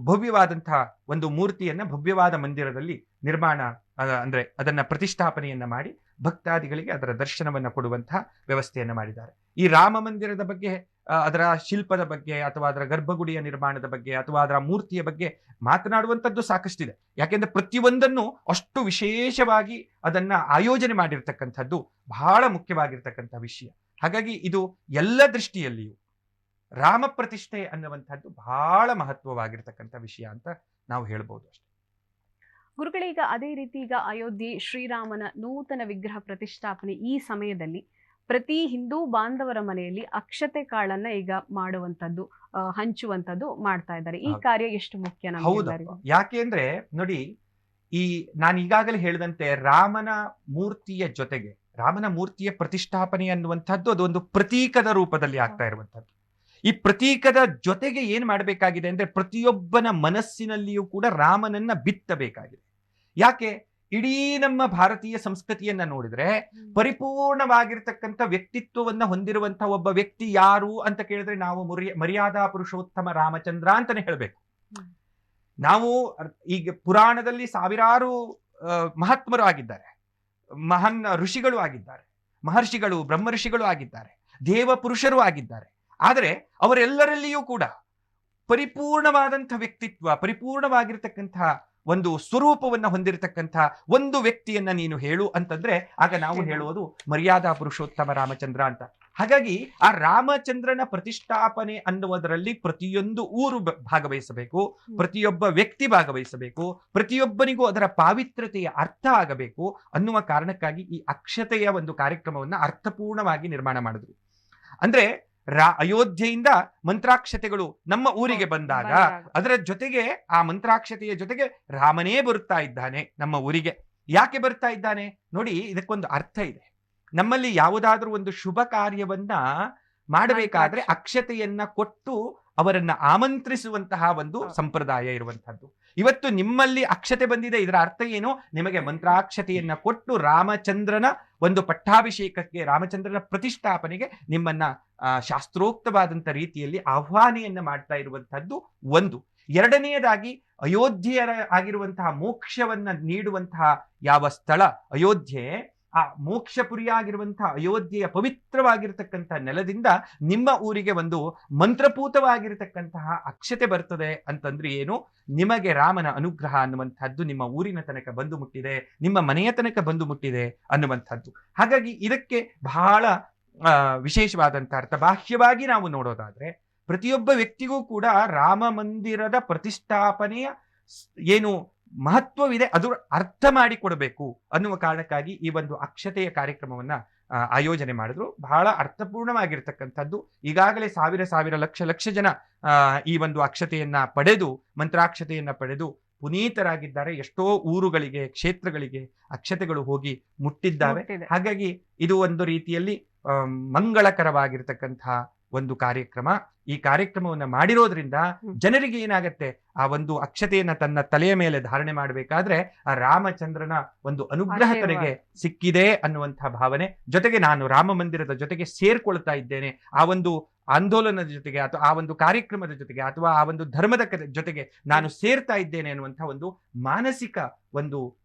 ಭವ್ಯವಾದಂತಹ ಒಂದು ಮೂರ್ತಿಯನ್ನ ಭವ್ಯವಾದ ಮಂದಿರದಲ್ಲಿ ನಿರ್ಮಾಣ ಅಂದ್ರೆ ಅದನ್ನ ಪ್ರತಿಷ್ಠಾಪನೆಯನ್ನ ಮಾಡಿ ಭಕ್ತಾದಿಗಳಿಗೆ ಅದರ ದರ್ಶನವನ್ನ ಕೊಡುವಂತಹ ವ್ಯವಸ್ಥೆಯನ್ನ ಮಾಡಿದ್ದಾರೆ. ಈ ರಾಮ ಮಂದಿರದ ಬಗ್ಗೆ ಅದರ ಶಿಲ್ಪದ ಬಗ್ಗೆ ಅಥವಾ ಅದರ ಗರ್ಭಗುಡಿಯ ನಿರ್ಮಾಣದ ಬಗ್ಗೆ ಅಥವಾ ಅದರ ಮೂರ್ತಿಯ ಬಗ್ಗೆ ಮಾತನಾಡುವಂಥದ್ದು ಸಾಕಷ್ಟಿದೆ. ಯಾಕೆಂದ್ರೆ ಪ್ರತಿಯೊಂದನ್ನು ಅಷ್ಟು ವಿಶೇಷವಾಗಿ ಅದನ್ನ ಆಯೋಜನೆ ಮಾಡಿರ್ತಕ್ಕಂಥದ್ದು ಬಹಳ ಮುಖ್ಯವಾಗಿರ್ತಕ್ಕಂಥ ವಿಷಯ. ಹಾಗಾಗಿ ಇದು ಎಲ್ಲ ದೃಷ್ಟಿಯಲ್ಲಿಯೂ ರಾಮ ಪ್ರತಿಷ್ಠೆ ಅನ್ನುವಂಥದ್ದು ಬಹಳ ಮಹತ್ವವಾಗಿರ್ತಕ್ಕಂಥ ವಿಷಯ ಅಂತ ನಾವು ಹೇಳ್ಬೋದು ಅಷ್ಟೇ. ಗುರುಗಳೀಗ ಅದೇ ರೀತಿ ಈಗ ಅಯೋಧ್ಯೆ ಶ್ರೀರಾಮನ ನೂತನ ವಿಗ್ರಹ ಪ್ರತಿಷ್ಠಾಪನೆ ಈ ಸಮಯದಲ್ಲಿ ಪ್ರತಿ ಹಿಂದೂ ಬಾಂಧವರ ಮನೆಯಲ್ಲಿ ಅಕ್ಷತೆ ಕಾಳನ್ನ ಈಗ ಮಾಡುವಂತದ್ದು ಹಂಚುವಂತದ್ದು ಮಾಡ್ತಾ ಇದ್ದಾರೆ. ಈ ಕಾರ್ಯ ಎಷ್ಟು ಮುಖ್ಯ ಹೌದಪ್ಪ ನಮ್ಗೆಲ್ಲರಿಗೂ ಯಾಕೆ ಅಂದ್ರೆ ನೋಡಿ ಈ ನಾನು ಈಗಾಗಲೇ ಹೇಳಿದಂತೆ ರಾಮನ ಮೂರ್ತಿಯ ಜೊತೆಗೆ ರಾಮನ ಮೂರ್ತಿಯ ಪ್ರತಿಷ್ಠಾಪನೆ ಅನ್ನುವಂಥದ್ದು ಅದೊಂದು ಪ್ರತೀಕದ ರೂಪದಲ್ಲಿ ಆಗ್ತಾ ಇರುವಂಥದ್ದು. ಈ ಪ್ರತೀಕದ ಜೊತೆಗೆ ಏನ್ ಮಾಡಬೇಕಾಗಿದೆ ಅಂದ್ರೆ ಪ್ರತಿಯೊಬ್ಬನ ಮನಸ್ಸಿನಲ್ಲಿಯೂ ಕೂಡ ರಾಮನನ್ನ ಬಿತ್ತಬೇಕಾಗಿದೆ. ಯಾಕೆ? ಇಡೀ ನಮ್ಮ ಭಾರತೀಯ ಸಂಸ್ಕೃತಿಯನ್ನ ನೋಡಿದ್ರೆ ಪರಿಪೂರ್ಣವಾಗಿರ್ತಕ್ಕಂಥ ವ್ಯಕ್ತಿತ್ವವನ್ನ ಹೊಂದಿರುವಂತಹ ಒಬ್ಬ ವ್ಯಕ್ತಿ ಯಾರು ಅಂತ ಕೇಳಿದ್ರೆ ನಾವು ಮುರಿ- ಮರ್ಯಾದಾ ಪುರುಷೋತ್ತಮ ರಾಮಚಂದ್ರ ಅಂತಾನೆ ಹೇಳ್ಬೇಕು. ನಾವು ಈಗ ಪುರಾಣದಲ್ಲಿ ಸಾವಿರಾರು ಮಹಾತ್ಮರು ಆಗಿದ್ದಾರೆ. ಮಹಾನ್ ಋಷಿಗಳು ಆಗಿದ್ದಾರೆ. ಮಹರ್ಷಿಗಳು ಬ್ರಹ್ಮ ಋಷಿಗಳು ಆಗಿದ್ದಾರೆ. ದೇವ ಪುರುಷರು ಆಗಿದ್ದಾರೆ. ಆದರೆ ಅವರೆಲ್ಲರಲ್ಲಿಯೂ ಕೂಡ ಪರಿಪೂರ್ಣವಾದಂಥ ವ್ಯಕ್ತಿತ್ವ ಪರಿಪೂರ್ಣವಾಗಿರ್ತಕ್ಕಂತಹ ಒಂದು ಸ್ವರೂಪವನ್ನ ಹೊಂದಿರತಕ್ಕಂಥ ಒಂದು ವ್ಯಕ್ತಿಯನ್ನ ನೀನು ಹೇಳು ಅಂತಂದ್ರೆ ಆಗ ನಾವು. ಹೇಳುವುದು ಮರ್ಯಾದಾ ಪುರುಷೋತ್ತಮ ರಾಮಚಂದ್ರ ಅಂತ. ಹಾಗಾಗಿ ಆ ರಾಮಚಂದ್ರನ ಪ್ರತಿಷ್ಠಾಪನೆ ಅನ್ನುವುದರಲ್ಲಿ ಪ್ರತಿಯೊಂದು ಊರು ಭಾಗವಹಿಸಬೇಕು ಪ್ರತಿಯೊಬ್ಬ ವ್ಯಕ್ತಿ ಭಾಗವಹಿಸಬೇಕು ಪ್ರತಿಯೊಬ್ಬನಿಗೂ ಅದರ ಪಾವಿತ್ರತೆಯ ಅರ್ಥ ಆಗಬೇಕು ಅನ್ನುವ ಕಾರಣಕ್ಕಾಗಿ ಈ ಅಕ್ಷತೆಯ ಒಂದು ಕಾರ್ಯಕ್ರಮವನ್ನ ಅರ್ಥಪೂರ್ಣವಾಗಿ ನಿರ್ಮಾಣ ಮಾಡಿದ್ರು. ಅಂದ್ರೆ ರಾ ಅಯೋಧ್ಯೆಯಿಂದ ಮಂತ್ರಾಕ್ಷತೆಗಳು ನಮ್ಮ ಊರಿಗೆ ಬಂದಾಗ. ಅದರ ಜೊತೆಗೆ ಆ ಮಂತ್ರಾಕ್ಷತೆಯ ಜೊತೆಗೆ ರಾಮನೇ ಬರುತ್ತಾ ಇದ್ದಾನೆ ನಮ್ಮ ಊರಿಗೆ. ಯಾಕೆ ಬರ್ತಾ ಇದ್ದಾನೆ? ನೋಡಿ ಇದಕ್ಕೊಂದು ಅರ್ಥ ಇದೆ. ನಮ್ಮಲ್ಲಿ ಯಾವುದಾದ್ರೂ ಒಂದು ಶುಭ ಕಾರ್ಯವನ್ನ ಮಾಡಬೇಕಾದ್ರೆ ಅಕ್ಷತೆಯನ್ನ ಕೊಟ್ಟು ಅವರನ್ನ ಆಮಂತ್ರಿಸುವಂತಹ ಒಂದು ಸಂಪ್ರದಾಯ ಇರುವಂತಹದ್ದು ಇವತ್ತು ನಿಮ್ಮಲ್ಲಿ ಅಕ್ಷತೆ ಬಂದಿದೆ ಇದರ ಅರ್ಥ ಏನು? ನಿಮಗೆ ಮಂತ್ರಾಕ್ಷತೆಯನ್ನ ಕೊಟ್ಟು ರಾಮಚಂದ್ರನ ಒಂದು ಪಟ್ಟಾಭಿಷೇಕಕ್ಕೆ ರಾಮಚಂದ್ರನ ಪ್ರತಿಷ್ಠಾಪನೆಗೆ ನಿಮ್ಮನ್ನ ಶಾಸ್ತ್ರೋಕ್ತವಾದಂಥ ಶಾಸ್ತ್ರೋಕ್ತವಾದಂತ ರೀತಿಯಲ್ಲಿ ಆಹ್ವಾನೆಯನ್ನ ಮಾಡ್ತಾ ಇರುವಂತಹದ್ದು ಒಂದು. ಎರಡನೆಯದಾಗಿ ಅಯೋಧ್ಯೆಯರ ಆಗಿರುವಂತಹ ಮೋಕ್ಷವನ್ನ ನೀಡುವಂತಹ ಯಾವ ಸ್ಥಳ? ಅಯೋಧ್ಯೆ ಆ ಮೋಕ್ಷಪುರಿಯಾಗಿರುವಂತಹ ಅಯೋಧ್ಯೆಯ ಪವಿತ್ರವಾಗಿರತಕ್ಕಂತಹ ನೆಲದಿಂದ ನಿಮ್ಮ ಊರಿಗೆ ಒಂದು ಮಂತ್ರಪೂತವಾಗಿರತಕ್ಕಂತಹ ಅಕ್ಷತೆ ಬರ್ತದೆ ಅಂತಂದ್ರೆ ಏನು? ನಿಮಗೆ ರಾಮನ ಅನುಗ್ರಹ ಅನ್ನುವಂಥದ್ದು ನಿಮ್ಮ ಊರಿನ ತನಕ ಬಂದು ಮುಟ್ಟಿದೆ, ನಿಮ್ಮ ಮನೆಯ ತನಕ ಬಂದು ಮುಟ್ಟಿದೆ ಅನ್ನುವಂಥದ್ದು. ಹಾಗಾಗಿ ಇದಕ್ಕೆ ಬಹಳ ವಿಶೇಷವಾದಂತಹ ಅರ್ಥ. ಬಾಹ್ಯವಾಗಿ ನಾವು ನೋಡೋದಾದ್ರೆ ಪ್ರತಿಯೊಬ್ಬ ವ್ಯಕ್ತಿಗೂ ಕೂಡ ರಾಮ ಮಂದಿರದ ಪ್ರತಿಷ್ಠಾಪನೆಯ ಏನು ಮಹತ್ವವಿದೆ ಅದು ಅರ್ಥ ಮಾಡಿಕೊಡಬೇಕು ಅನ್ನುವ ಕಾರಣಕ್ಕಾಗಿ ಈ ಒಂದು ಅಕ್ಷತೆಯ ಕಾರ್ಯಕ್ರಮವನ್ನ ಆಯೋಜನೆ ಮಾಡಿದ್ರು. ಬಹಳ ಅರ್ಥಪೂರ್ಣವಾಗಿರ್ತಕ್ಕಂಥದ್ದು. ಈಗಾಗಲೇ ಸಾವಿರ ಸಾವಿರ ಲಕ್ಷ ಲಕ್ಷ ಜನ ಈ ಒಂದು ಅಕ್ಷತೆಯನ್ನ ಪಡೆದು ಮಂತ್ರಾಕ್ಷತೆಯನ್ನ ಪಡೆದು ಪುನೀತರಾಗಿದ್ದಾರೆ. ಎಷ್ಟೋ ಊರುಗಳಿಗೆ ಕ್ಷೇತ್ರಗಳಿಗೆ ಅಕ್ಷತೆಗಳು ಹೋಗಿ ಮುಟ್ಟಿದ್ದಾವೆ. ಹಾಗಾಗಿ ಇದು ಒಂದು ರೀತಿಯಲ್ಲಿ ಮಂಗಳಕರವಾಗಿರ್ತಕ್ಕಂತಹ ಒಂದು ಕಾರ್ಯಕ್ರಮ. ಈ ಕಾರ್ಯಕ್ರಮವನ್ನ ಮಾಡಿರೋದ್ರಿಂದ ಜನರಿಗೆ ಏನಾಗತ್ತೆ? ಆ ಒಂದು ಅಕ್ಷತೆಯನ್ನ ತನ್ನ ತಲೆಯ ಮೇಲೆ ಧಾರಣೆ ಮಾಡಬೇಕಾದ್ರೆ ಆ ರಾಮಚಂದ್ರನ ಒಂದು ಅನುಗ್ರಹ. ತನಗೆ ಸಿಕ್ಕಿದೆ ಅನ್ನುವಂತಹ ಭಾವನೆ. ಜೊತೆಗೆ ನಾನು ರಾಮ ಮಂದಿರದ ಜೊತೆಗೆ ಸೇರ್ಕೊಳ್ತಾ ಇದ್ದೇನೆ. ಆ ಒಂದು ಆಂದೋಲನದ ಜೊತೆಗೆ ಅಥವಾ ಆ ಒಂದು ಕಾರ್ಯಕ್ರಮದ ಜೊತೆಗೆ ಅಥವಾ ಆ ಒಂದು ಧರ್ಮದ ಜೊತೆಗೆ ನಾನು ಸೇರ್ತಾ ಇದ್ದೇನೆ ಅನ್ನುವಂತಹ ಒಂದು ಮಾನಸಿಕ ಒಂದು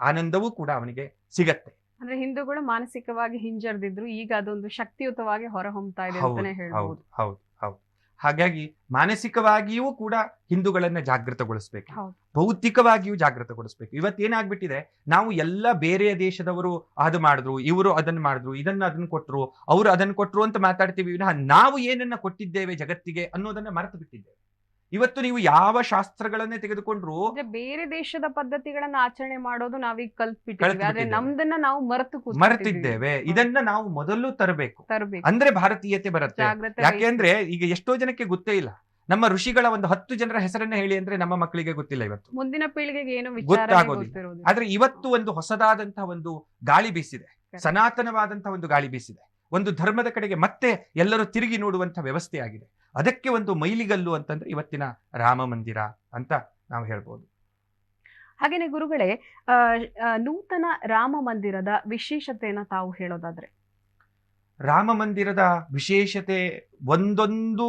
ಆನಂದವೂ ಕೂಡ ಅವನಿಗೆ ಸಿಗತ್ತೆ. ಅಂದ್ರೆ ಹಿಂದೂಗಳು ಮಾನಸಿಕವಾಗಿ ಹಿಂಜರಿದಿದ್ರು ಈಗ ಅದೊಂದು ಶಕ್ತಿಯುತವಾಗಿ ಹೊರಹೊಮ್ತಾ ಇದೆ ಅಂತಾನೆ ಹೇಳ್ಬೋದು. ಹೌದು ಹೌದು ಹಾಗಾಗಿ ಮಾನಸಿಕವಾಗಿಯೂ ಕೂಡ ಹಿಂದೂಗಳನ್ನ ಜಾಗೃತಗೊಳಿಸ್ಬೇಕು. ಭೌತಿಕವಾಗಿಯೂ ಜಾಗೃತಗೊಳಿಸ್ಬೇಕು. ಇವತ್ತೇನಾಗ್ಬಿಟ್ಟಿದೆ ನಾವು ಎಲ್ಲ ಬೇರೆ ದೇಶದವರು ಅದು ಮಾಡಿದ್ರು ಇವರು ಅದನ್ನ ಮಾಡಿದ್ರು ಇದನ್ನ ಅದನ್ನ ಕೊಟ್ರು ಅವರು ಅದನ್ನ ಕೊಟ್ರು ಅಂತ ಮಾತಾಡ್ತೀವಿ ವಿನಃ ನಾವು ಏನನ್ನ ಕೊಟ್ಟಿದ್ದೇವೆ ಜಗತ್ತಿಗೆ ಅನ್ನೋದನ್ನ ಮರೆತು ಬಿಟ್ಟಿದ್ದೇವೆ. ಇವತ್ತು ನೀವು ಯಾವ ಶಾಸ್ತ್ರಗಳನ್ನೇ ತೆಗೆದುಕೊಂಡ್ರು ಬೇರೆ ದೇಶದ ಪದ್ಧತಿಗಳನ್ನ ಆಚರಣೆ ಮಾಡೋದು ನಾವೀಗ ಕಲ್ತ್ಬಿಟ್ಟಿದ್ವಿ ಆದ್ರೆ ನಮ್ದನ್ನ ನಾವು ಮರೆತು. ಮರೆತಿದ್ದೇವೆ. ಇದನ್ನ ನಾವು ಮೊದಲು ತರಬೇಕು. ತರಬೇಕು. ಅಂದ್ರೆ ಭಾರತೀಯತೆ ಬರುತ್ತೆ. ಯಾಕೆ ಅಂದ್ರೆ ಈಗ ಎಷ್ಟೋ ಜನಕ್ಕೆ ಗೊತ್ತೇ ಇಲ್ಲ. ನಮ್ಮ ಋಷಿಗಳ ಒಂದು ಹತ್ತು ಜನರ ಹೆಸರನ್ನ ಹೇಳಿ ಅಂದ್ರೆ ನಮ್ಮ ಮಕ್ಕಳಿಗೆ ಗೊತ್ತಿಲ್ಲ ಇವತ್ತು. ಮುಂದಿನ ಪೀಳಿಗೆಗೆ ಏನು ಗೊತ್ತಾಗೋದಿಲ್ಲ. ಆದ್ರೆ ಇವತ್ತು ಒಂದು ಹೊಸದಾದಂತಹ ಒಂದು ಗಾಳಿ ಬೀಸಿದೆ. ಸನಾತನವಾದಂತಹ ಒಂದು ಗಾಳಿ ಬೀಸಿದೆ. ಒಂದು ಧರ್ಮದ ಕಡೆಗೆ ಮತ್ತೆ ಎಲ್ಲರೂ ತಿರುಗಿ ನೋಡುವಂತ ವ್ಯವಸ್ಥೆ ಆಗಿದೆ ಅದಕ್ಕೆ ಒಂದು ಮೈಲಿಗಲ್ಲು ಅಂತಂದ್ರೆ ಇವತ್ತಿನ ರಾಮ ಮಂದಿರ ಅಂತ ನಾವು ಹೇಳ್ಬೋದು. ಹಾಗೇನೆ ಗುರುಗಳೇ ನೂತನ ರಾಮ ಮಂದಿರದ ವಿಶೇಷತೆಯನ್ನು ತಾವು ಹೇಳೋದಾದ್ರೆ? ರಾಮ ಮಂದಿರದ ವಿಶೇಷತೆ ಒಂದೊಂದು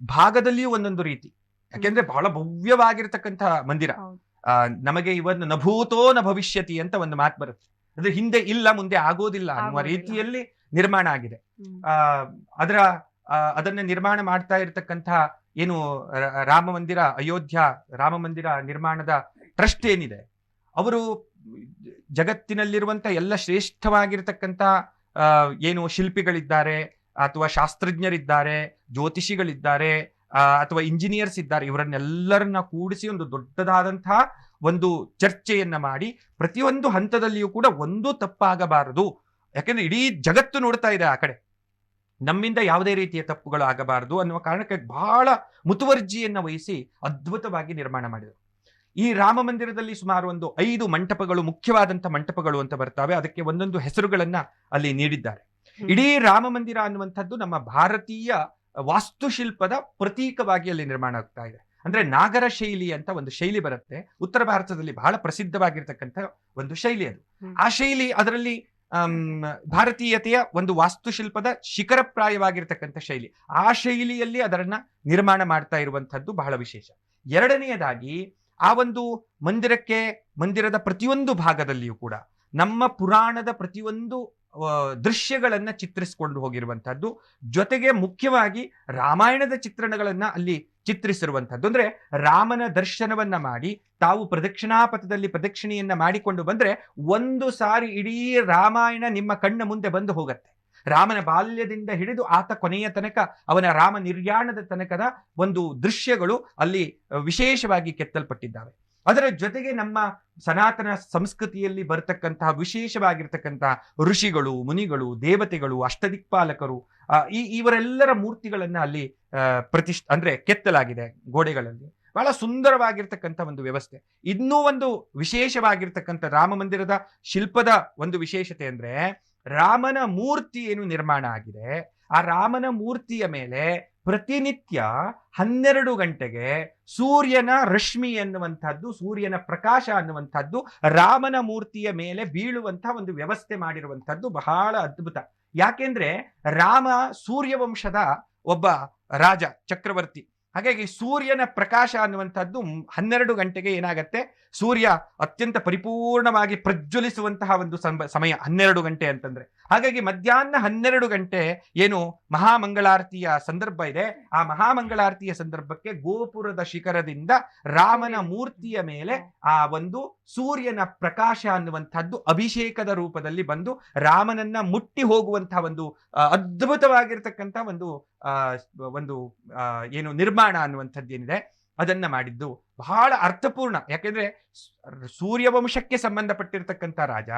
ಭಾಗದಲ್ಲಿಯೂ ಒಂದೊಂದು ರೀತಿ. ಯಾಕೆಂದ್ರೆ ಬಹಳ ಭವ್ಯವಾಗಿರತಕ್ಕಂತಹ ಮಂದಿರ. ನಮಗೆ ಇವನ್ ನಭೂತೋ ನ ಭವಿಷ್ಯತಿ ಅಂತ ಒಂದು ಮಾತು ಬರುತ್ತೆ. ಅದು ಹಿಂದೆ ಇಲ್ಲ ಮುಂದೆ ಆಗೋದಿಲ್ಲ ಅನ್ನುವ ರೀತಿಯಲ್ಲಿ ನಿರ್ಮಾಣ ಆಗಿದೆ. ಅದರ ಅದನ್ನ ನಿರ್ಮಾಣ ಮಾಡ್ತಾ ಇರತಕ್ಕಂತಹ ಏನು ರಾಮ ಮಂದಿರ, ಅಯೋಧ್ಯ, ರಾಮ ಮಂದಿರ ನಿರ್ಮಾಣದ ಟ್ರಸ್ಟ್ ಏನಿದೆ? ಅವರು ಜಗತ್ತಿನಲ್ಲಿರುವಂತ ಎಲ್ಲ ಶ್ರೇಷ್ಠವಾಗಿರ್ತಕ್ಕಂಥ ಏನು ಶಿಲ್ಪಿಗಳಿದ್ದಾರೆ, ಅಥವಾ ಶಾಸ್ತ್ರಜ್ಞರಿದ್ದಾರೆ, ಜ್ಯೋತಿಷಿಗಳಿದ್ದಾರೆ ಅಥವಾ ಇಂಜಿನಿಯರ್ಸ್ ಇದ್ದಾರೆ, ಇವರನ್ನೆಲ್ಲರನ್ನ ಕೂಡಿಸಿ ಒಂದು ದೊಡ್ಡದಾದಂತಹ ಒಂದು ಚರ್ಚೆಯನ್ನ ಮಾಡಿ, ಪ್ರತಿಯೊಂದು ಹಂತದಲ್ಲಿಯೂ ಕೂಡ ಒಂದು ತಪ್ಪಾಗಬಾರದು. ಯಾಕೆಂದ್ರೆ ಇಡೀ ಜಗತ್ತು ನೋಡ್ತಾ ಇದೆ ಆ ಕಡೆ. ನಮ್ಮಿಂದ ಯಾವುದೇ ರೀತಿಯ ತಪ್ಪುಗಳು ಆಗಬಾರದು ಅನ್ನುವ ಕಾರಣಕ್ಕೆ ಬಹಳ ಮುತುವರ್ಜಿಯನ್ನು ವಹಿಸಿ ಅದ್ಭುತವಾಗಿ ನಿರ್ಮಾಣ ಮಾಡಿದರು. ಈ ರಾಮ ಮಂದಿರದಲ್ಲಿ ಸುಮಾರು ಒಂದು ಐದು ಮಂಟಪಗಳು ಮುಖ್ಯವಾದಂಥ ಮಂಟಪಗಳು ಅಂತ ಬರ್ತವೆ. ಅದಕ್ಕೆ ಒಂದೊಂದು ಹೆಸರುಗಳನ್ನ ಅಲ್ಲಿ ನೀಡಿದ್ದಾರೆ. ಇಡೀ ರಾಮ ಮಂದಿರ ಅನ್ನುವಂಥದ್ದು ನಮ್ಮ ಭಾರತೀಯ ವಾಸ್ತುಶಿಲ್ಪದ ಪ್ರತೀಕವಾಗಿ ಅಲ್ಲಿ ನಿರ್ಮಾಣ ಆಗ್ತಾ ಇದೆ. ಅಂದ್ರೆ ನಾಗರ ಶೈಲಿ ಅಂತ ಒಂದು ಶೈಲಿ ಬರುತ್ತೆ. ಉತ್ತರ ಭಾರತದಲ್ಲಿ ಬಹಳ ಪ್ರಸಿದ್ಧವಾಗಿರ್ತಕ್ಕಂಥ ಒಂದು ಶೈಲಿ ಅದು. ಆ ಶೈಲಿ ಅದರಲ್ಲಿ ಭಾರತೀಯತೆಯ ಒಂದು ವಾಸ್ತುಶಿಲ್ಪದ ಶಿಖರಪ್ರಾಯವಾಗಿರ್ತಕ್ಕಂಥ ಶೈಲಿ. ಆ ಶೈಲಿಯಲ್ಲಿ ಅದರನ್ನ ನಿರ್ಮಾಣ ಮಾಡ್ತಾ ಇರುವಂಥದ್ದು ಬಹಳ ವಿಶೇಷ. ಎರಡನೆಯದಾಗಿ, ಆ ಒಂದು ಮಂದಿರಕ್ಕೆ, ಮಂದಿರದ ಪ್ರತಿಯೊಂದು ಭಾಗದಲ್ಲಿಯೂ ಕೂಡ ನಮ್ಮ ಪುರಾಣದ ಪ್ರತಿಯೊಂದು ದೃಶ್ಯಗಳನ್ನು ಚಿತ್ರಿಸಿಕೊಂಡು ಹೋಗಿರುವಂತಹದ್ದು ಜೊತೆಗೆ ಮುಖ್ಯವಾಗಿ ರಾಮಾಯಣದ ಚಿತ್ರಣಗಳನ್ನ ಅಲ್ಲಿ ಚಿತ್ರಿಸಿರುವಂತಹದ್ದು ಅಂದ್ರೆ ರಾಮನ ದರ್ಶನವನ್ನ ಮಾಡಿ, ತಾವು ಪ್ರದಕ್ಷಿಣಾಪಥದಲ್ಲಿ ಪ್ರದಕ್ಷಿಣೆಯನ್ನ ಮಾಡಿಕೊಂಡು ಬಂದ್ರೆ ಒಂದು ಸಾರಿ ಇಡೀ ರಾಮಾಯಣ ನಿಮ್ಮ ಕಣ್ಣ ಮುಂದೆ ಬಂದು ಹೋಗತ್ತೆ. ರಾಮನ ಬಾಲ್ಯದಿಂದ ಹಿಡಿದು ಆತ ಕೊನೆಯ ತನಕ, ಅವನ ರಾಮ ನಿರ್ಯಾಣದ ತನಕದ ಒಂದು ದೃಶ್ಯಗಳು ಅಲ್ಲಿ ವಿಶೇಷವಾಗಿ ಕೆತ್ತಲ್ಪಟ್ಟಿದ್ದಾವೆ. ಅದರ ಜೊತೆಗೆ ನಮ್ಮ ಸನಾತನ ಸಂಸ್ಕೃತಿಯಲ್ಲಿ ಬರತಕ್ಕಂತಹ ವಿಶೇಷವಾಗಿರ್ತಕ್ಕಂತಹ ಋಷಿಗಳು, ಮುನಿಗಳು, ದೇವತೆಗಳು, ಅಷ್ಟದಿಕ್ಪಾಲಕರು ಈ, ಇವರೆಲ್ಲರ ಮೂರ್ತಿಗಳನ್ನ ಅಲ್ಲಿ ಪ್ರತಿಷ್ಠ, ಅಂದ್ರೆ ಕೆತ್ತಲಾಗಿದೆ ಗೋಡೆಗಳಲ್ಲಿ. ಬಹಳ ಸುಂದರವಾಗಿರ್ತಕ್ಕಂಥ ಒಂದು ವ್ಯವಸ್ಥೆ. ಇನ್ನೂ ಒಂದು ವಿಶೇಷವಾಗಿರ್ತಕ್ಕಂಥ ರಾಮ ಮಂದಿರದ ಶಿಲ್ಪದ ಒಂದು ವಿಶೇಷತೆ ಅಂದ್ರೆ ರಾಮನ ಮೂರ್ತಿ ಏನು ನಿರ್ಮಾಣ ಆಗಿದೆ, ಆ ರಾಮನ ಮೂರ್ತಿಯ ಮೇಲೆ ಪ್ರತಿನಿತ್ಯ ಹನ್ನೆರಡು ಗಂಟೆಗೆ ಸೂರ್ಯನ ರಶ್ಮಿ ಎನ್ನುವಂಥದ್ದು, ಸೂರ್ಯನ ಪ್ರಕಾಶ ಅನ್ನುವಂಥದ್ದು, ರಾಮನ ಮೂರ್ತಿಯ ಮೇಲೆ ಬೀಳುವಂತಹ ಒಂದು ವ್ಯವಸ್ಥೆ ಮಾಡಿರುವಂಥದ್ದು ಬಹಳ ಅದ್ಭುತ. ಯಾಕೆಂದ್ರೆ ರಾಮ ಸೂರ್ಯವಂಶದ ಒಬ್ಬ ರಾಜ, ಚಕ್ರವರ್ತಿ. ಹಾಗಾಗಿ ಸೂರ್ಯನ ಪ್ರಕಾಶ ಅನ್ನುವಂಥದ್ದು ಹನ್ನೆರಡು ಗಂಟೆಗೆ ಏನಾಗತ್ತೆ? ಸೂರ್ಯ ಅತ್ಯಂತ ಪರಿಪೂರ್ಣವಾಗಿ ಪ್ರಜ್ವಲಿಸುವಂತಹ ಒಂದು ಸಮಯ, ಹನ್ನೆರಡು ಗಂಟೆ ಅಂತಂದ್ರೆ. ಹಾಗಾಗಿ ಮಧ್ಯಾಹ್ನ ಹನ್ನೆರಡು ಗಂಟೆ ಏನು ಮಹಾಮಂಗಳಾರತಿಯ ಸಂದರ್ಭ ಇದೆ. ಆ ಮಹಾಮಂಗಳಾರತಿಯ ಸಂದರ್ಭಕ್ಕೆ ಗೋಪುರದ ಶಿಖರದಿಂದ ರಾಮನ ಮೂರ್ತಿಯ ಮೇಲೆ ಆ ಒಂದು ಸೂರ್ಯನ ಪ್ರಕಾಶ ಅನ್ನುವಂಥದ್ದು ಅಭಿಷೇಕದ ರೂಪದಲ್ಲಿ ಬಂದು ರಾಮನನ್ನ ಮುಟ್ಟಿ ಹೋಗುವಂತಹ ಒಂದು ಅದ್ಭುತವಾಗಿರ್ತಕ್ಕಂಥ ಒಂದು ಒಂದು ಏನು ನಿರ್ಮಾಣ ಅನ್ನುವಂಥದ್ದು ಏನಿದೆ ಅದನ್ನ ಮಾಡಿದ್ದು. ಬಹಳ ಅರ್ಥಪೂರ್ಣ. ಯಾಕೆಂದ್ರೆ ಸೂರ್ಯವಂಶಕ್ಕೆ ಸಂಬಂಧಪಟ್ಟಿರ್ತಕ್ಕಂಥ ರಾಜ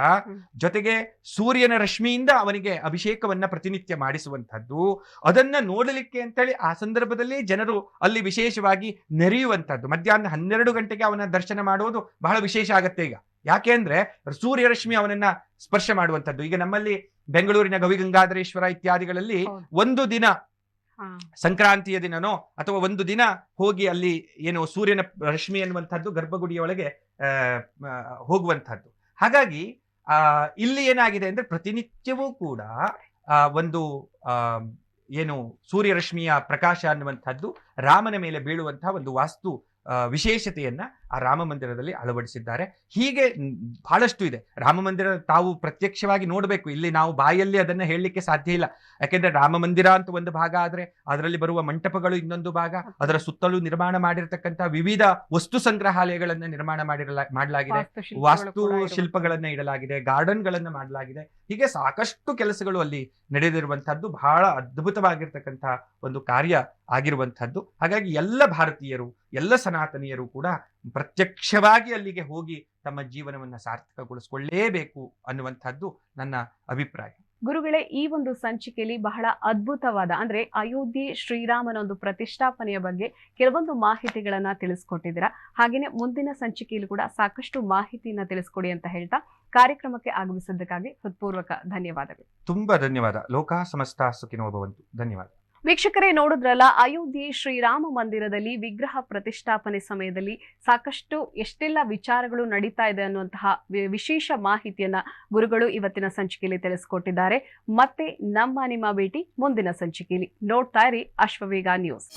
ಜೊತೆಗೆ ಸೂರ್ಯನ ರಶ್ಮಿಯಿಂದ ಅವನಿಗೆ ಅಭಿಷೇಕವನ್ನ ಪ್ರತಿನಿತ್ಯ ಮಾಡಿಸುವಂಥದ್ದು. ಅದನ್ನ ನೋಡಲಿಕ್ಕೆ ಅಂತೇಳಿ ಆ ಸಂದರ್ಭದಲ್ಲಿ ಜನರು ಅಲ್ಲಿ ವಿಶೇಷವಾಗಿ ನೆರೆಯುವಂಥದ್ದು. ಮಧ್ಯಾಹ್ನ ಹನ್ನೆರಡು ಗಂಟೆಗೆ ಅವನ ದರ್ಶನ ಮಾಡೋದು ಬಹಳ ವಿಶೇಷ ಆಗತ್ತೆ ಈಗ. ಯಾಕೆ ಅಂದ್ರೆ ಸೂರ್ಯ ರಶ್ಮಿ ಅವನನ್ನ ಸ್ಪರ್ಶ ಮಾಡುವಂಥದ್ದು. ಈಗ ನಮ್ಮಲ್ಲಿ ಬೆಂಗಳೂರಿನ ಗವಿಗಂಗಾಧರೇಶ್ವರ ಇತ್ಯಾದಿಗಳಲ್ಲಿ ಒಂದು ದಿನ. ಸಂಕ್ರಾಂತಿಯ ದಿನನೋ ಅಥವಾ ಒಂದು ದಿನ ಹೋಗಿ ಅಲ್ಲಿ ಏನು ಸೂರ್ಯನ ರಶ್ಮಿ ಅನ್ನುವಂಥದ್ದು ಗರ್ಭಗುಡಿಯ ಒಳಗೆ ಆ, ಆ, ಹೋಗುವಂತಹದ್ದು ಹಾಗಾಗಿ ಇಲ್ಲಿ ಏನಾಗಿದೆ ಅಂದ್ರೆ ಪ್ರತಿನಿತ್ಯವೂ ಕೂಡ ಒಂದು ಏನು ಸೂರ್ಯ ರಶ್ಮಿಯ ಪ್ರಕಾಶ ಅನ್ನುವಂಥದ್ದು ರಾಮನ ಮೇಲೆ ಬೀಳುವಂತಹ ಒಂದು ವಾಸ್ತು ವಿಶೇಷತೆಯನ್ನ ಆ ರಾಮ ಮಂದಿರದಲ್ಲಿ ಅಳವಡಿಸಿದ್ದಾರೆ. ಹೀಗೆ ಬಹಳಷ್ಟು ಇದೆ. ರಾಮ ಮಂದಿರ ತಾವು ಪ್ರತ್ಯಕ್ಷವಾಗಿ ನೋಡಬೇಕು. ಇಲ್ಲಿ ನಾವು ಬಾಯಲ್ಲಿ ಅದನ್ನ ಹೇಳಲಿಕ್ಕೆ ಸಾಧ್ಯ ಇಲ್ಲ. ಯಾಕೆಂದ್ರೆ ರಾಮ ಮಂದಿರ ಅಂತ ಒಂದು ಭಾಗ ಆದ್ರೆ ಅದರಲ್ಲಿ ಬರುವ ಮಂಟಪಗಳು ಇನ್ನೊಂದು ಭಾಗ. ಅದರ ಸುತ್ತಲೂ ನಿರ್ಮಾಣ ಮಾಡಿರತಕ್ಕಂಥ ವಿವಿಧ ವಸ್ತು ಸಂಗ್ರಹಾಲಯಗಳನ್ನ ನಿರ್ಮಾಣ ಮಾಡಿರಲ ಮಾಡಲಾಗಿದೆ. ವಾಸ್ತು ಶಿಲ್ಪಗಳನ್ನ ಇಡಲಾಗಿದೆ. ಗಾರ್ಡನ್ ಗಳನ್ನ ಮಾಡಲಾಗಿದೆ. ಹೀಗೆ ಸಾಕಷ್ಟು ಕೆಲಸಗಳು ಅಲ್ಲಿ ನಡೆದಿರುವಂತಹದ್ದು ಬಹಳ ಅದ್ಭುತವಾಗಿರ್ತಕ್ಕಂಥ ಒಂದು ಕಾರ್ಯ ಆಗಿರುವಂತಹದ್ದು ಹಾಗಾಗಿ ಎಲ್ಲ ಭಾರತೀಯರು ಎಲ್ಲ ಸನಾತನೀಯರು ಕೂಡ ಪ್ರತ್ಯಕ್ಷವಾಗಿ ಅಲ್ಲಿಗೆ ಹೋಗಿ ತಮ್ಮ ಜೀವನವನ್ನ ಸಾರ್ಥಕಗೊಳಿಸಿಕೊಳ್ಳೇಬೇಕು ಅನ್ನುವಂಥದ್ದು ನನ್ನ ಅಭಿಪ್ರಾಯ. ಗುರುಗಳೇ ಈ ಒಂದು ಸಂಚಿಕೆಯಲ್ಲಿ ಬಹಳ ಅದ್ಭುತವಾದ ಅಂದ್ರೆ ಅಯೋಧ್ಯೆ ಶ್ರೀರಾಮನ ಒಂದು ಪ್ರತಿಷ್ಠಾಪನೆಯ ಬಗ್ಗೆ ಕೆಲವೊಂದು ಮಾಹಿತಿಗಳನ್ನ ತಿಳಿಸ್ಕೊಟ್ಟಿದ್ದೀರಾ. ಹಾಗೇನೆ ಮುಂದಿನ ಸಂಚಿಕೆಯಲ್ಲಿ ಕೂಡ ಸಾಕಷ್ಟು ಮಾಹಿತಿಯನ್ನ ತಿಳಿಸ್ಕೊಡಿ ಅಂತ ಹೇಳ್ತಾ ಕಾರ್ಯಕ್ರಮಕ್ಕೆ ಆಗಮಿಸಿದ್ದಕ್ಕಾಗಿ ಹೃತ್ಪೂರ್ವಕ ಧನ್ಯವಾದಗಳು. ತುಂಬಾ ಧನ್ಯವಾದ. ಲೋಕ ಸಮಸ್ತ ಸುಖಿನೋ ಭವಂತು. ಧನ್ಯವಾದ. ವೀಕ್ಷಕರೇ ನೋಡಿದ್ರಲ್ಲ, ಅಯೋಧ್ಯೆ ಶ್ರೀರಾಮ ಮಂದಿರದಲ್ಲಿ ವಿಗ್ರಹ ಪ್ರತಿಷ್ಠಾಪನೆ ಸಮಯದಲ್ಲಿ ಸಾಕಷ್ಟು ಎಷ್ಟೆಲ್ಲ ವಿಚಾರಗಳು ನಡೀತಾ ಇದೆ ಅನ್ನುವಂತಹ ವಿಶೇಷ ಮಾಹಿತಿಯನ್ನ ಗುರುಗಳು ಇವತ್ತಿನ ಸಂಚಿಕೆಯಲ್ಲಿ ತಿಳಿಸಿಕೊಟ್ಟಿದ್ದಾರೆ. ಮತ್ತೆ ನಮ್ಮ ನಿಮ್ಮ ಭೇಟಿ ಮುಂದಿನ ಸಂಚಿಕೆಯಲ್ಲಿ. ನೋಡ್ತಾ ಇರಿ ಅಶ್ವವೇಗ ನ್ಯೂಸ್.